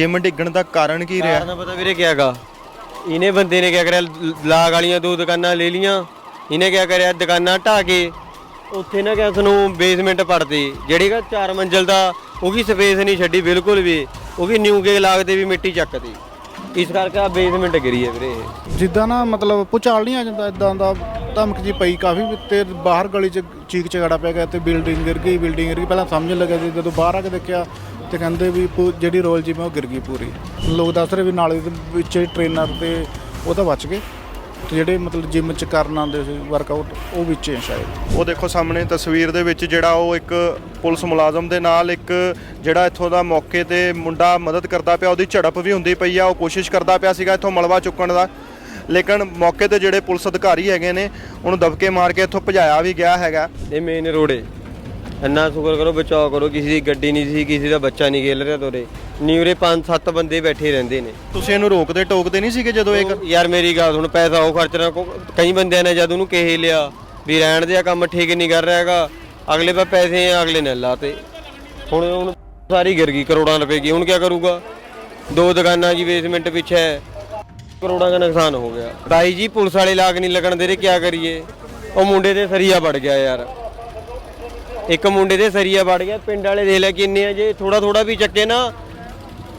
Gym ਡਿੱਗਣ ਦਾ ਕਾਰਨ ਕੀ ਰਿਹਾ? ਕਾਰਨ ਪਤਾ ਵੀਰੇ ਕਿਆ ਗਾ ਇਹਨੇ ਬੰਦੇ ਨੇ ਕਿਆ ਕਰਿਆ ਲਾਗ ਵਾਲੀਆਂ ਦੋ ਦੁਕਾਨਾਂ ਲੈ ਲੀਆਂ ਇਹਨੇ ਕਿਆ ਕਰਿਆ ਦੁਕਾਨਾਂ ਢਾ ਕੇ। ਉੱਥੇ ਨਾ ਕਿਆ ਨੂੰ ਬੇਸਮੈਂਟ ਪੜਦੀ ਜਿਹੜੀ ਕਿ ਚਾਰ ਮੰਜ਼ਲ ਦਾ ਉਹ ਵੀ ਸਪੇਸ ਨਹੀਂ ਛੱਡੀ ਬਿਲਕੁਲ ਵੀ। ਉਹ ਵੀ ਨਿਊ ਕੇ ਲਾਗਦੇ ਵੀ ਮਿੱਟੀ ਚੱਕਦੀ ਇਸ ਕਰਕੇ ਆ ਬੇਸਮੈਂਟ ਗਿਰੀ ਹੈ ਵੀਰੇ ਇਹ। ਜਿੱਦਾਂ ਨਾ ਮਤਲਬ ਭੁਚਾਲ ਨਹੀਂ ਆ ਜਾਂਦਾ ਇਦਾਂ ਦਾ ਧਮਕ ਜੀ ਪਈ ਕਾਫੀ ਤੇ ਬਾਹਰ ਗਲੀ 'ਚ ਚੀਕ ਚਗਾੜਾ ਪੈ ਗਿਆ ਤੇ ਬਿਲਡਿੰਗ ਗਿਰ ਗਈ ਬਿਲਡਿੰਗ ਗਿਰ ਗਈ। ਪਹਿਲਾਂ ਸਮਝ ਲੱਗਾ ਸੀ ਜਦੋਂ ਬਾਹਰ ਆ ਕੇ ਦੇਖਿਆ ਤੇ ਕਹਿੰਦੇ ਵੀ ਪੂ- ਜਿਹੜੀ ਰੋਲ ਜਿਵੇਂ ਉਹ ਗਿਰ ਗਈ ਪੂਰੀ। ਲੋਕ ਦੱਸ ਰਹੇ ਵੀ ਨਾਲੇ ਦੇ ਵਿੱਚ ਟ੍ਰੇਨਰ ਤੇ ਉਹ ਤਾਂ ਬਚ ਗਏ। ਤੇ ਜਿਹੜੇ ਮਤਲਬ ਜਿਮ 'ਚ ਕਰਨ ਆਉਂਦੇ ਸੀ ਵਰਕਆਊਟ ਉਹ ਵਿੱਚ ਹੀ ਸ਼ਾਇਦ ਉਹ ਦੇਖੋ ਸਾਹਮਣੇ ਤਸਵੀਰ ਦੇ ਵਿੱਚ ਜਿਹੜਾ ਉਹ ਇੱਕ ਪੁਲਿਸ ਮੁਲਾਜ਼ਮ ਦੇ ਨਾਲ ਇੱਕ ਜਿਹੜਾ ਇੱਥੋਂ ਦਾ ਮੌਕੇ ਤੇ ਮੁੰਡਾ ਮਦਦ ਕਰਦਾ ਪਿਆ ਉਹਦੀ ਝੜਪ ਵੀ ਹੁੰਦੀ ਪਈ ਆ ਉਹ ਕੋਸ਼ਿਸ਼ ਕਰਦਾ ਪਿਆ ਸੀਗਾ ਇੱਥੋਂ ਮਲਬਾ ਚੁੱਕਣ ਦਾ। ਲੇਕਿਨ ਮੌਕੇ ਤੇ ਜਿਹੜੇ ਪੁਲਿਸ ਅਧਿਕਾਰੀ ਹੈਗੇ ਨੇ ਉਹਨੂੰ ਦਬਕੇ ਮਾਰ ਕੇ ਇੱਥੋਂ ਭਜਾਇਆ ਵੀ ਗਿਆ ਹੈਗਾ। ਇਹ ਮੇਨ ਰੋਡੇ ਇੰਨਾ ਸ਼ੁਕਰ ਕਰੋ ਬਚਾਓ ਕਰੋ ਕਿਸੇ ਦੀ ਗੱਡੀ ਨਹੀਂ ਸੀ ਕਿਸੇ ਦਾ ਬੱਚਾ ਨਹੀਂ ਖੇਲ ਰਿਹਾ ਤੋਰੇ। ਨਿਊਰੇ ਪੰਜ ਸੱਤ ਬੰਦੇ ਬੈਠੇ ਰਹਿੰਦੇ ਨੇ। ਤੁਸੀਂ ਇਹਨੂੰ ਰੋਕਦੇ ਟੋਕਦੇ ਨਹੀਂ ਸੀਗੇ ਜਦੋਂ ਇਹ ਉਹ ਯਾਰ ਮੇਰੀ ਗੱਲ ਸੁਣ ਪੈਸਾ ਉਹ ਖਰਚਣਾ ਕੋ- ਕਈ ਬੰਦਿਆਂ ਨੇ ਜਦ ਉਹਨੂੰ ਕਹੇ ਲਿਆ ਵੀ ਰਹਿਣ ਦੇ ਆ ਕੰਮ ਠੀਕ ਨਹੀਂ ਕਰ ਰਿਹਾ ਹੈਗਾ ਅਗਲੇ ਪਾ ਪੈਸੇ ਆ ਅਗਲੇ ਨੇ ਲਾਤੇ। ਹੁਣ ਹੁਣ ਸਾਰੀ ਗਿਰ ਗਈ ਕਰੋੜਾਂ ਰੁਪਏ ਕੀ ਹੁਣ ਕੀ ਕਰੂਗਾ? ਦੋ ਦੁਕਾਨਾਂ ਜੀ ਬੇਸਮੈਂਟ ਪਿੱਛੇ ਹੈ ਕਰੋੜਾਂ ਦਾ ਨੁਕਸਾਨ ਹੋ ਗਿਆ। ਬਾਈ ਜੀ ਪੁਲਿਸ ਵਾਲੇ ਲਾਗ ਨਹੀਂ ਲੱਗਣ ਦੇ ਰਹੇ ਕੀ ਕਰੀਏ? ਉਹ ਮੁੰਡੇ ਦੇ ਸਰੀਆ ਵੜ ਗਿਆ ਯਾਰ। ਇੱਕ ਮੁੰਡੇ ਦੇ ਸਰੀਆ ਵੜ ਗਿਆ, ਪਿੰਡ ਵਾਲੇ ਦੇਖ ਲੈ ਕਿੰਨੇ ਆ ਜੇ ਥੋੜਾ ਥੋੜਾ ਵੀ ਚੱਕੇ ਨਾ।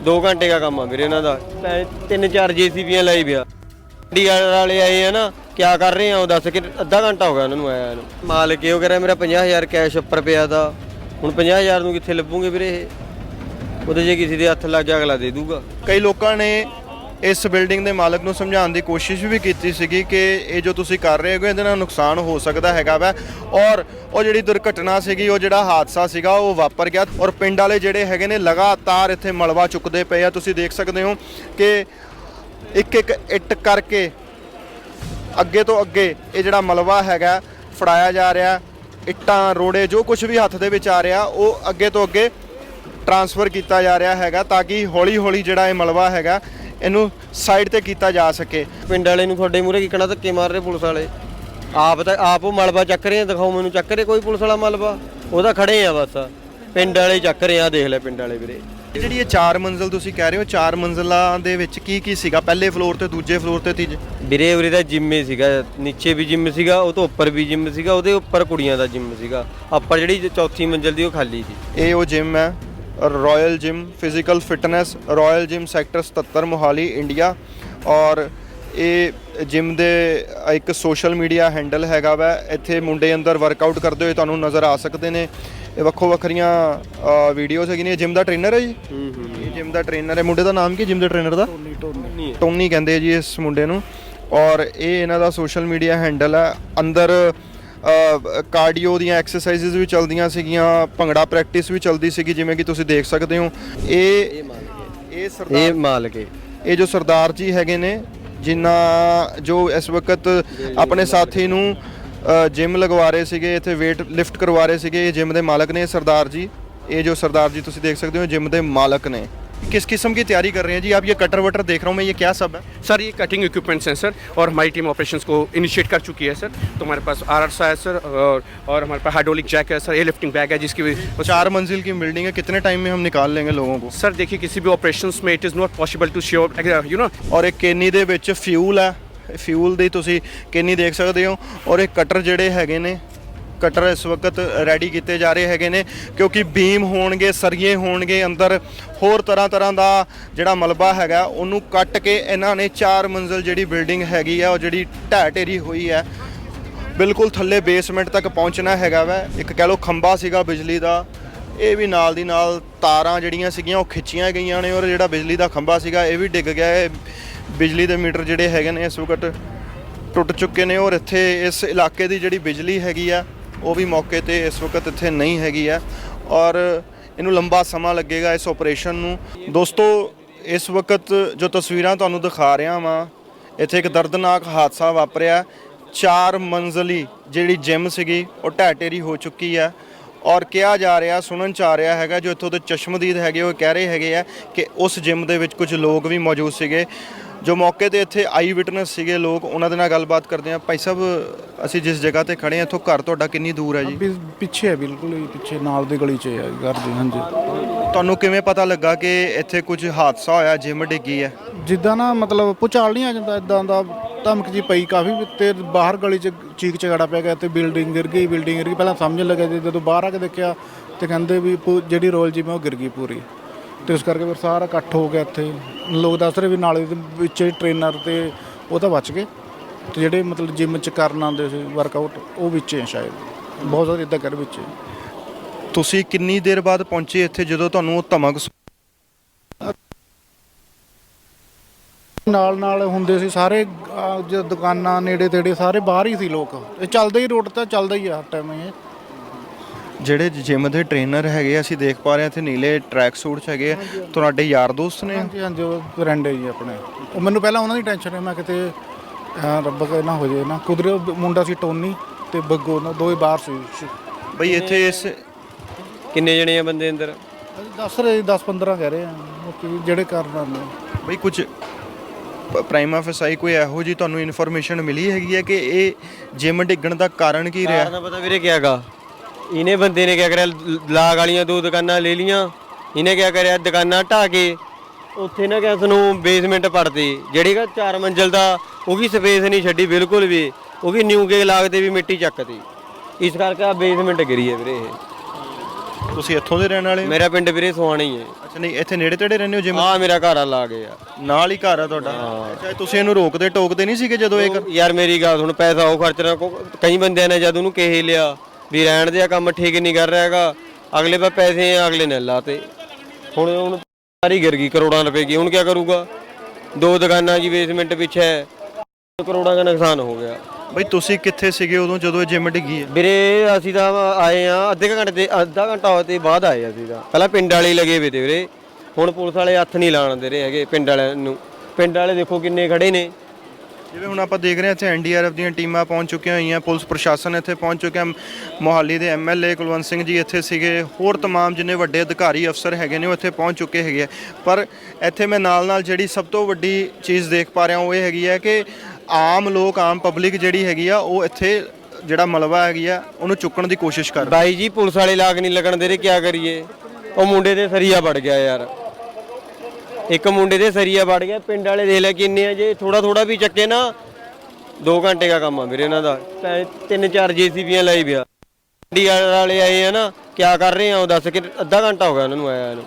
2 ਘੰਟੇ ਦਾ ਕੰਮ ਆ ਵੀਰੇ ਇਹਨਾਂ ਦਾ। ਤਿੰਨ ਚਾਰ ਜੀਸੀਬੀਆਂ ਲਾਈ ਪਿਆ। ਡੀ ਵਾਲੇ ਆਏ ਆ ਨਾ, ਕਿਆ ਕਰ ਰਹੇ ਆ, ਉਹ ਦੱਸ ਕੇ ਅੱਧਾ ਘੰਟਾ ਹੋ ਗਿਆ ਉਹਨਾਂ ਨੂੰ ਆਇਆ ਨੂੰ। ਮਾਲਕ ਇਹ ਉਹ ਕਹ ਰਿਹਾ, ਮੇਰਾ 50000 ਕੈਸ਼ ਉੱਪਰ ਪਿਆ ਦਾ ਹੁਣ 50000 ਨੂੰ ਕਿੱਥੇ ਲੱਭੂਗੇ ਵੀਰੇ ਇਹ? ਉਹਦੇ ਜੇ ਕਿਸੇ ਦੇ ਹੱਥ ਲੱਗ ਗਿਆ, ਅਗਲਾ ਦੇ ਦੂਗਾ। ਕਈ ਲੋਕਾਂ ਨੇ ਇਸ ਬਿਲਡਿੰਗ ਦੇ ਮਾਲਕ ਨੂੰ ਸਮਝਾਉਣ ਦੀ ਕੋਸ਼ਿਸ਼ ਵੀ ਕੀਤੀ ਸੀਗੀ ਕਿ ਇਹ ਜੋ ਤੁਸੀਂ ਕਰ ਰਹੇ ਹੋ ਇਹਦੇ ਨਾਲ ਨੁਕਸਾਨ ਹੋ ਸਕਦਾ ਹੈਗਾ ਵਾ। ਔਰ ਉਹ ਜਿਹੜੀ ਦੁਰਘਟਨਾ ਸੀਗੀ, ਉਹ ਜਿਹੜਾ ਹਾਦਸਾ ਸੀਗਾ, ਉਹ ਵਾਪਰ ਗਿਆ। ਔਰ ਪਿੰਡ ਵਾਲੇ ਜਿਹੜੇ ਹੈਗੇ ਨੇ, ਲਗਾਤਾਰ ਇੱਥੇ ਮਲਵਾ ਚੁੱਕਦੇ ਪਏ ਆ। ਤੁਸੀਂ ਦੇਖ ਸਕਦੇ ਹੋ ਕਿ ਇੱਕ ਇੱਕ ਇੱਟ ਕਰਕੇ ਅੱਗੇ ਤੋਂ ਅੱਗੇ ਇਹ ਜਿਹੜਾ ਮਲਵਾ ਹੈਗਾ, ਫੜਾਇਆ ਜਾ ਰਿਹਾ। ਇੱਟਾਂ, ਰੋੜੇ, ਜੋ ਕੁਝ ਵੀ ਹੱਥ ਦੇ ਵਿੱਚ ਆ ਰਿਹਾ, ਉਹ ਅੱਗੇ ਤੋਂ ਅੱਗੇ ਟਰਾਂਸਫਰ ਕੀਤਾ ਜਾ ਰਿਹਾ ਹੈਗਾ, ਤਾਂ ਕਿ ਹੌਲੀ ਹੌਲੀ ਜਿਹੜਾ ਇਹ ਮਲਵਾ ਹੈਗਾ ਇਹਨੂੰ ਸਾਈਡ ਤੇ ਕੀਤਾ ਜਾ ਸਕੇ। ਪਿੰਡ ਵਾਲੇ ਨੂੰ ਤੁਹਾਡੇ ਮੂਹਰੇ ਕਿਕਣਾ ਧੱਕੇ ਮਾਰ ਰਹੇ ਪੁਲਿਸ ਵਾਲੇ? ਆਪ ਤਾਂ ਆਪ ਉਹ ਮਲਬਾ ਚੱਕ ਰਹੇ ਆ ਦਿਖਾਓ ਮੈਨੂੰ ਚੱਕ ਰਹੇ ਕੋਈ ਪੁਲਿਸ ਵਾਲਾ ਮਲਬਾ? ਉਹਦਾ ਖੜੇ ਆ ਬਸ। ਪਿੰਡ ਵਾਲੇ ਚੱਕ ਰਹੇ ਆ ਦੇਖ ਲੈ ਪਿੰਡ ਵਾਲੇ ਵੀਰੇ। ਜਿਹੜੀ ਇਹ ਚਾਰ ਮੰਜ਼ਿਲ ਤੁਸੀਂ ਕਹਿ ਰਹੇ ਹੋ ਚਾਰ ਮੰਜ਼ਿਲਾਂ ਦੇ ਵਿੱਚ ਕੀ ਕੀ ਸੀਗਾ? ਪਹਿਲੇ ਫਲੋਰ ਤੇ ਦੂਜੇ ਫਲੋਰ ਤੇ ਤੀਜੇ? ਵੀਰੇ ਉਰੇ ਦਾ ਜਿੰਮ ਹੀ ਸੀਗਾ। ਨੀਚੇ ਵੀ ਜਿੰਮ ਸੀਗਾ ਉਹ ਤੋਂ ਉੱਪਰ ਵੀ ਜਿੰਮ ਸੀਗਾ ਉਹਦੇ ਉੱਪਰ ਕੁੜੀਆਂ ਦਾ ਜਿੰਮ ਸੀਗਾ। ਉੱਪਰ ਜਿਹੜੀ ਚੌਥੀ ਮੰਜ਼ਿਲ ਦੀ ਉਹ ਖਾਲੀ ਸੀ। ਇਹ ਉਹ ਜਿਮ ਹੈ। Royal gym physical fitness royal gym sector 77 Mohali India ਔਰ ਇਹ ਜਿਮ ਦੇ ਇੱਕ ਸੋਸ਼ਲ ਮੀਡੀਆ ਹੈਂਡਲ ਹੈਗਾ ਵਾ। ਇੱਥੇ ਮੁੰਡੇ ਅੰਦਰ ਵਰਕਆਊਟ ਕਰਦੇ ਹੋਏ ਤੁਹਾਨੂੰ ਨਜ਼ਰ ਆ ਸਕਦੇ ਨੇ। ਇਹ ਵੱਖੋ ਵੱਖਰੀਆਂ ਵੀਡੀਓਜ਼ ਹੈਗੀਆਂ। ਨੇ ਜਿਮ ਦਾ ਟ੍ਰੇਨਰ ਹੈ ਜੀ? ਇਹ ਜਿਮ ਦਾ ਟ੍ਰੇਨਰ ਹੈ। ਮੁੰਡੇ ਦਾ ਨਾਮ ਕੀ ਜਿਮ ਦੇ ਟ੍ਰੇਨਰ ਦਾ? ਨਹੀਂ ਟੋਨੀ। ਕਹਿੰਦੇ ਜੀ ਇਸ ਮੁੰਡੇ ਨੂੰ। ਔਰ ਇਹ ਇਹਨਾਂ ਦਾ ਸੋਸ਼ਲ ਮੀਡੀਆ ਹੈਂਡਲ ਹੈ। ਅੰਦਰ ਕਾਰਡੀਓ ਦੀਆਂ ਐਕਸਰਸਾਈਜ਼ ਵੀ ਚੱਲਦੀਆਂ ਸੀਗੀਆਂ ਭੰਗੜਾ ਪ੍ਰੈਕਟਿਸ ਵੀ ਚੱਲਦੀ ਸੀਗੀ ਜਿਵੇਂ ਕਿ ਤੁਸੀਂ ਦੇਖ ਸਕਦੇ ਹੋ। ਇਹ ਇਹ ਸਰਦਾਰ ਇਹ ਮਾਲਕੇ ਇਹ ਜੋ ਸਰਦਾਰ ਜੀ ਹੈਗੇ ਨੇ ਜਿਨ੍ਹਾਂ ਜੋ ਇਸ ਵਕਤ ਆਪਣੇ ਸਾਥੀ ਨੂੰ ਜਿਮ ਲਗਵਾ ਰਹੇ ਸੀਗੇ ਇੱਥੇ weight ਲਿਫਟ ਕਰਵਾ ਰਹੇ ਸੀਗੇ ਇਹ ਜਿਮ ਦੇ ਮਾਲਕ ਨੇ ਸਰਦਾਰ ਜੀ। ਇਹ ਜੋ ਸਰਦਾਰ ਜੀ ਤੁਸੀਂ ਦੇਖ ਸਕਦੇ ਹੋ ਜਿਮ ਦੇ ਮਾਲਕ ਨੇ। किस किस्म की तैयारी कर रहे हैं जी आप ये कटर वटर देख रहा हूँ मैं ये क्या सब है सर ये कटिंग इक्विपमेंट्स हैं सर और हमारी टीम ऑपरेशंस को इनिशिएट कर चुकी है सर तो हमारे पास आर आर है सर और, और हमारे पास हाइड्रोलिक जैक है सर एयर लिफ्टिंग बैग है जिसकी भी- चार मंजिल की बिल्डिंग है कितने टाइम में हम निकाल लेंगे लोगों को सर देखिए किसी भी ऑपरेशंस में it is not possible to sure you know ਔਰ ਇਹ ਕੇਨੀ ਦੇ ਵਿੱਚ ਫਿਊਲ ਹੈ ਫਿਊਲ ਦੀ ਤੁਸੀਂ ਕੇਨੀ ਦੇਖ ਸਕਦੇ ਹੋ ਔਰ ਇਹ ਕਟਰ ਜਿਹੜੇ ਹੈਗੇ ਨੇ ਕਟਰ ਇਸ ਵਕਤ ਰੈਡੀ ਕੀਤੇ ਜਾ ਰਹੇ ਹੈਗੇ ਨੇ, ਕਿਉਂਕਿ ਬੀਮ ਹੋਣਗੇ, ਸਰੀਏ ਹੋਣਗੇ ਅੰਦਰ, ਹੋਰ ਤਰ੍ਹਾਂ ਤਰ੍ਹਾਂ ਦਾ ਜਿਹੜਾ ਮਲਬਾ ਹੈਗਾ, ਉਹਨੂੰ ਕੱਟ ਕੇ ਇਹਨਾਂ ਨੇ ਚਾਰ ਮੰਜ਼ਿਲ ਜਿਹੜੀ ਬਿਲਡਿੰਗ ਹੈਗੀ ਆ, ਉਹ ਜਿਹੜੀ ਢਹਿ ਢੇਰੀ ਹੋਈ ਹੈ ਬਿਲਕੁਲ ਥੱਲੇ ਬੇਸਮੈਂਟ ਤੱਕ ਪਹੁੰਚਣਾ ਹੈਗਾ ਵਾ। ਇੱਕ ਕਹਿ ਲਓ ਖੰਭਾ ਸੀਗਾ ਬਿਜਲੀ ਦਾ, ਇਹ ਵੀ ਨਾਲ ਦੀ ਨਾਲ ਤਾਰਾਂ ਜਿਹੜੀਆਂ ਸੀਗੀਆਂ, ਉਹ ਖਿੱਚੀਆਂ ਗਈਆਂ ਨੇ, ਔਰ ਜਿਹੜਾ ਬਿਜਲੀ ਦਾ ਖੰਭਾ ਸੀਗਾ, ਇਹ ਵੀ ਡਿੱਗ ਗਿਆ। ਇਹ ਬਿਜਲੀ ਦੇ ਮੀਟਰ ਜਿਹੜੇ ਹੈਗੇ ਨੇ ਇਸ ਵਕਤ ਟੁੱਟ ਚੁੱਕੇ ਨੇ, ਔਰ ਇੱਥੇ ਇਸ ਇਲਾਕੇ ਦੀ ਜਿਹੜੀ ਬਿਜਲੀ ਹੈਗੀ ਆ ਉਹ ਵੀ ਮੌਕੇ ਤੇ ਇਸ ਵਕਤ ਇੱਥੇ ਨਹੀਂ ਹੈਗੀ ਹੈ ਔਰ ਇਹਨੂੰ ਲੰਬਾ ਸਮਾਂ ਲੱਗੇਗਾ ਇਸ ਆਪਰੇਸ਼ਨ ਨੂੰ। ਦੋਸਤੋ, ਇਸ ਵਕਤ ਜੋ ਤਸਵੀਰਾਂ ਤੁਹਾਨੂੰ ਦਿਖਾ ਰਿਹਾ ਵਾਂ, ਇੱਥੇ ਇੱਕ ਦਰਦਨਾਕ ਹਾਦਸਾ ਵਾਪਰਿਆ। ਚਾਰ ਮੰਜ਼ਲੀ ਜਿਹੜੀ ਜਿਮ ਸੀਗੀ, ਉਹ ਢਹਿ ਢੇਰੀ ਹੋ ਚੁੱਕੀ ਹੈ ਔਰ ਕਿਹਾ ਜਾ ਰਿਹਾ, ਸੁਣਨ ਚ ਆ ਰਿਹਾ ਹੈਗਾ, ਜੋ ਇੱਥੋਂ ਦੇ ਚਸ਼ਮਦੀਦ ਹੈਗੇ, ਉਹ ਕਹਿ ਰਹੇ ਹੈਗੇ ਆ ਕਿ ਉਸ ਜਿਮ ਦੇ ਵਿੱਚ ਕੁਝ ਲੋਕ ਵੀ ਮੌਜੂਦ ਸੀਗੇ। ਜੋ ਮੌਕੇ ਤੇ ਇੱਥੇ ਆਈ ਵਿਟਨੈਸ ਸੀਗੇ ਲੋਕ ਉਹਨਾਂ ਦੇ ਨਾਲ ਗੱਲਬਾਤ ਕਰਦੇ ਆ ਭਾਈ ਸਾਹਿਬ ਅਸੀਂ ਜਿਸ ਜਗ੍ਹਾ ਤੇ ਖੜੇ ਆ ਇੱਥੋਂ ਘਰ ਤੁਹਾਡਾ ਕਿੰਨੀ ਦੂਰ ਹੈ ਜੀ? ਪਿੱਛੇ ਹੈ ਬਿਲਕੁਲ ਹੀ ਪਿੱਛੇ ਨਾਲ ਦੀ ਗਲੀ 'ਚ ਹੈ ਘਰ ਦੀ ਹਾਂਜੀ। ਤੁਹਾਨੂੰ ਕਿਵੇਂ ਪਤਾ ਲੱਗਾ ਕਿ ਇੱਥੇ ਕੁਝ ਹਾਦਸਾ ਹੋਇਆ ਜਿਮ ਡਿੱਗੀ ਹੈ? ਜਿੱਦਾਂ ਨਾ ਮਤਲਬ ਭੁਚਾਲ ਨਹੀਂ ਆ ਜਾਂਦਾ ਇਦਾਂ ਦਾ ਧਮਕ ਜੀ ਪਈ ਕਾਫੀ ਤੇ ਬਾਹਰ ਗਲੀ 'ਚ ਚੀਕ ਚਗਾੜਾ ਪੈ ਗਿਆ ਤੇ ਬਿਲਡਿੰਗ ਗਿਰ ਗਈ ਬਿਲਡਿੰਗ ਗਿਰ ਗਈ। ਪਹਿਲਾਂ ਸਮਝਣ ਲੱਗਾ ਜੀ ਜਦੋਂ ਬਾਹਰ ਆ ਕੇ ਦੇਖਿਆ ਤੇ ਕਹਿੰਦੇ ਵੀ ਪੂ- ਜਿਹੜੀ ਰੋਲ ਜਿਮ ਉਹ ਗਿਰ ਗਈ ਪੂਰੀ। ਤੇ ਇਸ ਕਰਕੇ ਫਿਰ ਸਾਰਾ ਇਕੱਠ ਹੋ ਗਿਆ ਇੱਥੇ। ਲੋਕ ਦੱਸ ਰਹੇ ਵੀ ਨਾਲੇ ਦੇ ਵਿੱਚ ਟ੍ਰੇਨਰ ਤੇ ਉਹ ਤਾਂ ਬਚ ਗਏ। ਤੇ ਜਿਹੜੇ ਮਤਲਬ ਜਿਮ 'ਚ ਕਰਨ ਆਉਂਦੇ ਸੀ ਵਰਕਆਊਟ ਉਹ ਵਿੱਚ ਹੈ ਸ਼ਾਇਦ। ਬਹੁਤ ਸਾਰੇ ਇਦਾਂ ਕਰ ਵਿੱਚ। ਤੁਸੀਂ ਕਿੰਨੀ ਦੇਰ ਬਾਅਦ ਪਹੁੰਚੇ ਇੱਥੇ ਜਦੋਂ ਤੁਹਾਨੂੰ ਉਹ ਧਮਕ ਨਾਲ ਨਾਲ ਹੁੰਦੇ ਸੀ ਸਾਰੇ ਜੋ ਦੁਕਾਨਾਂ ਨੇੜੇ ਤੇੜੇ ਸਾਰੇ ਬਾਹਰ ਹੀ ਸੀ ਲੋਕ। ਇਹ ਚੱਲਦਾ ਹੀ ਰੋਡ ਤਾਂ ਚੱਲਦਾ ਹੀ ਆ ਹਰ ਟਾਈਮ ਇਹ। ਜਿਹੜੇ ਜਿਮ ਦੇ ਟ੍ਰੇਨਰ ਹੈਗੇ ਆ, ਅਸੀਂ ਦੇਖ ਪਾ ਰਹੇ ਹਾਂ ਇੱਥੇ ਨੀਲੇ ਟਰੈਕ ਸੂਟ 'ਚ ਹੈਗੇ ਆ। ਤੁਹਾਡੇ ਯਾਰ ਦੋਸਤ ਨੇ? ਹਾਂਜੀ ਹਾਂਜੀ ਉਹ ਫਰੈਂਡ ਹੈ ਜੀ ਆਪਣੇ। ਉਹ ਮੈਨੂੰ ਪਹਿਲਾਂ ਉਹਨਾਂ ਦੀ ਟੈਨਸ਼ਨ ਹੈ ਮੈਂ ਕਿਤੇ ਅਹ, ਰੱਬ ਕਰੇ ਨਾ ਹੋ ਜਾਏ ਨਾ। ਕੁਦਰੇ ਉਹ ਮੁੰਡਾ ਸੀ ਟੋਨੀ ਤੇ ਬੱਗੋ ਨਾ ਦੋਵੇਂ ਬਾਹਰ ਸੀ। ਬਈ ਇੱਥੇ ਇਸ ਕਿੰਨੇ ਜਣੇ ਆ ਬੰਦੇ ਅੰਦਰ? ਦੱਸ ਰਹੇ 10 15 ਕਹਿ ਰਹੇ ਆ। ਬਾਕੀ ਜਿਹੜੇ ਕਾਰਨ ਆਉਂਦੇ ਬਈ ਕੁਝ ਪ੍ਰਾਈਮ ਆਫਿਸਾਈ ਕੋਈ ਇਹੋ ਜੀ ਤੁਹਾਨੂੰ ਇਨਫੋਰਮੇਸ਼ਨ ਮਿਲੀ ਹੈਗੀ ਹੈ ਕਿ ਇਹ ਜਿਮ ਡਿੱਗਣ ਦਾ ਕਾਰਨ ਕੀ ਰਿਹਾ? ਕਾਰਨ ਪਤਾ ਵੀਰੇ ਕਿਆ ਗਾ? ਇਹਨੇ ਬੰਦੇ ਨੇ ਕਿਆ ਕਰਿਆ ਲ- ਲਾਗ ਵਾਲੀਆਂ ਦੋ ਦੁਕਾਨਾਂ ਲੈ ਲੀਆਂ ਇਹਨੇ ਕਿਆ ਕਰਿਆ ਦੁਕਾਨਾਂ ਢਾ ਕੇ ਉੱਥੇ ਨਾ ਕਿਸ ਨੂੰ ਬੇਸਮੈਂਟ ਪੜਤੀ ਜਿਹੜੀ ਕਿ ਚਾਰ ਮੰਜ਼ਲ ਦਾ ਉਹ ਵੀ ਸਪੇਸ ਨਹੀਂ ਛੱਡੀ ਬਿਲਕੁਲ ਵੀ। ਉਹ ਵੀ ਨਿਊ ਕੇ ਲਾਗ ਤੇ ਵੀ ਮਿੱਟੀ ਚੱਕਤੀ। ਇਸ ਕਰਕੇ ਆ ਬੇਸਮੈਂਟ ਗਿਰੀ ਹੈ ਵੀਰੇ ਇਹ। ਤੁਸੀਂ ਇੱਥੋਂ ਦੇ ਰਹਿਣ ਵਾਲੇ ਹੋ? ਮੇਰਾ ਪਿੰਡ ਵੀਰੇ ਸੁਹਾਣਾ ਹੀ। ਹੈ ਅੱਛਾ ਨਹੀਂ ਇੱਥੇ ਨੇੜੇ ਤੇੜੇ ਰਹਿੰਦੇ ਹੋ ਜਿਮ ਆ ਮੇਰਾ ਘਰ ਆ ਲਾ ਗਿਆ ਨਾਲ ਹੀ ਘਰ ਆ ਤੁਹਾਡਾ? ਅੱਛਾ ਤੁਸੀਂ ਇਹਨੂੰ ਰੋਕਦੇ ਟੋਕਦੇ ਨਹੀਂ ਸੀਗੇ ਜਦੋਂ ਇਹ ਕਰ- ਯਾਰ ਮੇਰੀ ਗੱਲ ਹੁਣ ਪੈਸਾ ਉਹ ਖਰਚਣਾ ਕੋ- ਕਈ ਬੰਦਿਆਂ ਨੇ ਜਦ ਉਹਨੂੰ ਕਹੇ ਲਿਆ। ਵੀ ਰਹਿਣ ਦੇ ਕੰਮ ਠੀਕ ਨਹੀਂ ਕਰ ਰਿਹਾ ਹੈਗਾ। ਅਗਲੇ ਪਾ ਪੈਸੇ ਆ ਅਗਲੇ ਨੇ ਲਾਤੇ। ਹੁਣ ਹੁਣ ਸਾਰੀ ਗਿਰ ਗਈ ਕਰੋੜਾਂ ਰੁਪਏ ਕੀ ਹੁਣ ਕੀ ਕਰੂਗਾ? ਦੋ ਦੁਕਾਨਾਂ ਦੀ ਬੇਸਮੈਂਟ ਪਿੱਛੇ ਕਰੋੜਾਂ ਦਾ ਨੁਕਸਾਨ ਹੋ ਗਿਆ। ਬਈ ਤੁਸੀਂ ਕਿੱਥੇ ਸੀਗੇ ਉਦੋਂ ਜਦੋਂ ਇਹ ਜਿਮ ਡਿੱਗੀ ਹੈ? ਵੀਰੇ ਅਸੀਂ ਤਾਂ ਆਏ ਆ ਅੱਧੇ ਕੁ ਘੰਟੇ ਤੇ ਅੱਧਾ ਘੰਟਾ ਹੋਇਆ ਤੇ ਬਾਅਦ ਆਏ ਅਸੀਂ ਤਾਂ। ਪਹਿਲਾਂ ਪਿੰਡ ਵਾਲੇ ਹੀ ਲੱਗੇ ਵੇ ਤੇ ਵੀਰੇ। ਹੁਣ ਪੁਲਿਸ ਵਾਲੇ ਹੱਥ ਨਹੀਂ ਲਾਣ ਦੇ ਰਹੇ ਹੈਗੇ ਪਿੰਡ ਵਾਲਿਆਂ ਨੂੰ। ਪਿੰਡ ਵਾਲੇ ਦੇਖੋ ਕਿੰਨੇ ਖੜੇ ਨੇ। ਜਿਵੇਂ ਹੁਣ ਆਪਾਂ ਦੇਖ ਰਹੇ ਹਾਂ ਇੱਥੇ ਐਨਡੀਆਰਐਫ ਦੀਆਂ ਟੀਮਾਂ ਪਹੁੰਚ ਚੁੱਕੀਆਂ ਹੋਈਆਂ ਪੁਲਿਸ ਪ੍ਰਸ਼ਾਸਨ ਇੱਥੇ ਪਹੁੰਚ ਚੁੱਕਿਆ ਮੋਹਾਲੀ ਦੇ ਐਮਐਲਏ ਕੁਲਵੰਤ ਸਿੰਘ ਜੀ ਇੱਥੇ ਸੀਗੇ ਹੋਰ तमाम ਜਿੰਨੇ ਵੱਡੇ ਅਧਿਕਾਰੀ ਅਫਸਰ ਹੈਗੇ ਨੇ ਉਹ ਇੱਥੇ ਪਹੁੰਚ ਚੁੱਕੇ ਹੈਗੇ ਆ। ਪਰ ਇੱਥੇ ਮੈਂ ਨਾਲ ਨਾਲ ਜਿਹੜੀ ਸਭ ਤੋਂ ਵੱਡੀ ਚੀਜ਼ ਦੇਖ ਪਾ ਰਿਹਾ ਉਹ ਇਹ ਹੈਗੀ ਹੈ ਕਿ ਆਮ ਲੋਕ ਆਮ ਪਬਲਿਕ ਜਿਹੜੀ ਹੈਗੀ ਆ ਉਹ ਇੱਥੇ ਜਿਹੜਾ ਮਲਬਾ ਹੈਗੀ ਆ ਉਹਨੂੰ ਚੁੱਕਣ ਦੀ ਕੋਸ਼ਿਸ਼ ਕਰ ਬਾਈ ਜੀ ਪੁਲਿਸ ਵਾਲੇ ਲਾਗ ਨਹੀਂ ਲੱਗਣ ਦੇ ਰਹੇ ਕੀ ਕਰੀਏ ਉਹ ਮੁੰਡੇ ਦੇ ਸਰੀਆ ਵੜ ਗਿਆ ਯਾਰ ਇੱਕ ਮੁੰਡੇ ਦੇ ਸਰੀਆ ਵੜ ਗਿਆ, ਪਿੰਡ ਵਾਲੇ ਦੇਖ ਲੈ ਕਿੰਨੇ ਆ ਜੇ ਥੋੜਾ ਥੋੜਾ ਵੀ ਚੱਕੇ ਨਾ। 2 ਘੰਟੇ ਦਾ ਕੰਮ ਆ ਵੀਰੇ ਇਹਨਾਂ ਦਾ। ਤਿੰਨ ਚਾਰ ਜੀਸੀਬੀਆਂ ਲਾਈ ਪਿਆ। ਡੀ ਵਾਲੇ ਆਏ ਆ ਨਾ, ਕਿਆ ਕਰ ਰਹੇ ਆ, ਉਹ ਦੱਸ ਕੇ ਅੱਧਾ ਘੰਟਾ ਹੋ ਗਿਆ ਉਹਨਾਂ ਨੂੰ ਆਇਆ ਨੂੰ।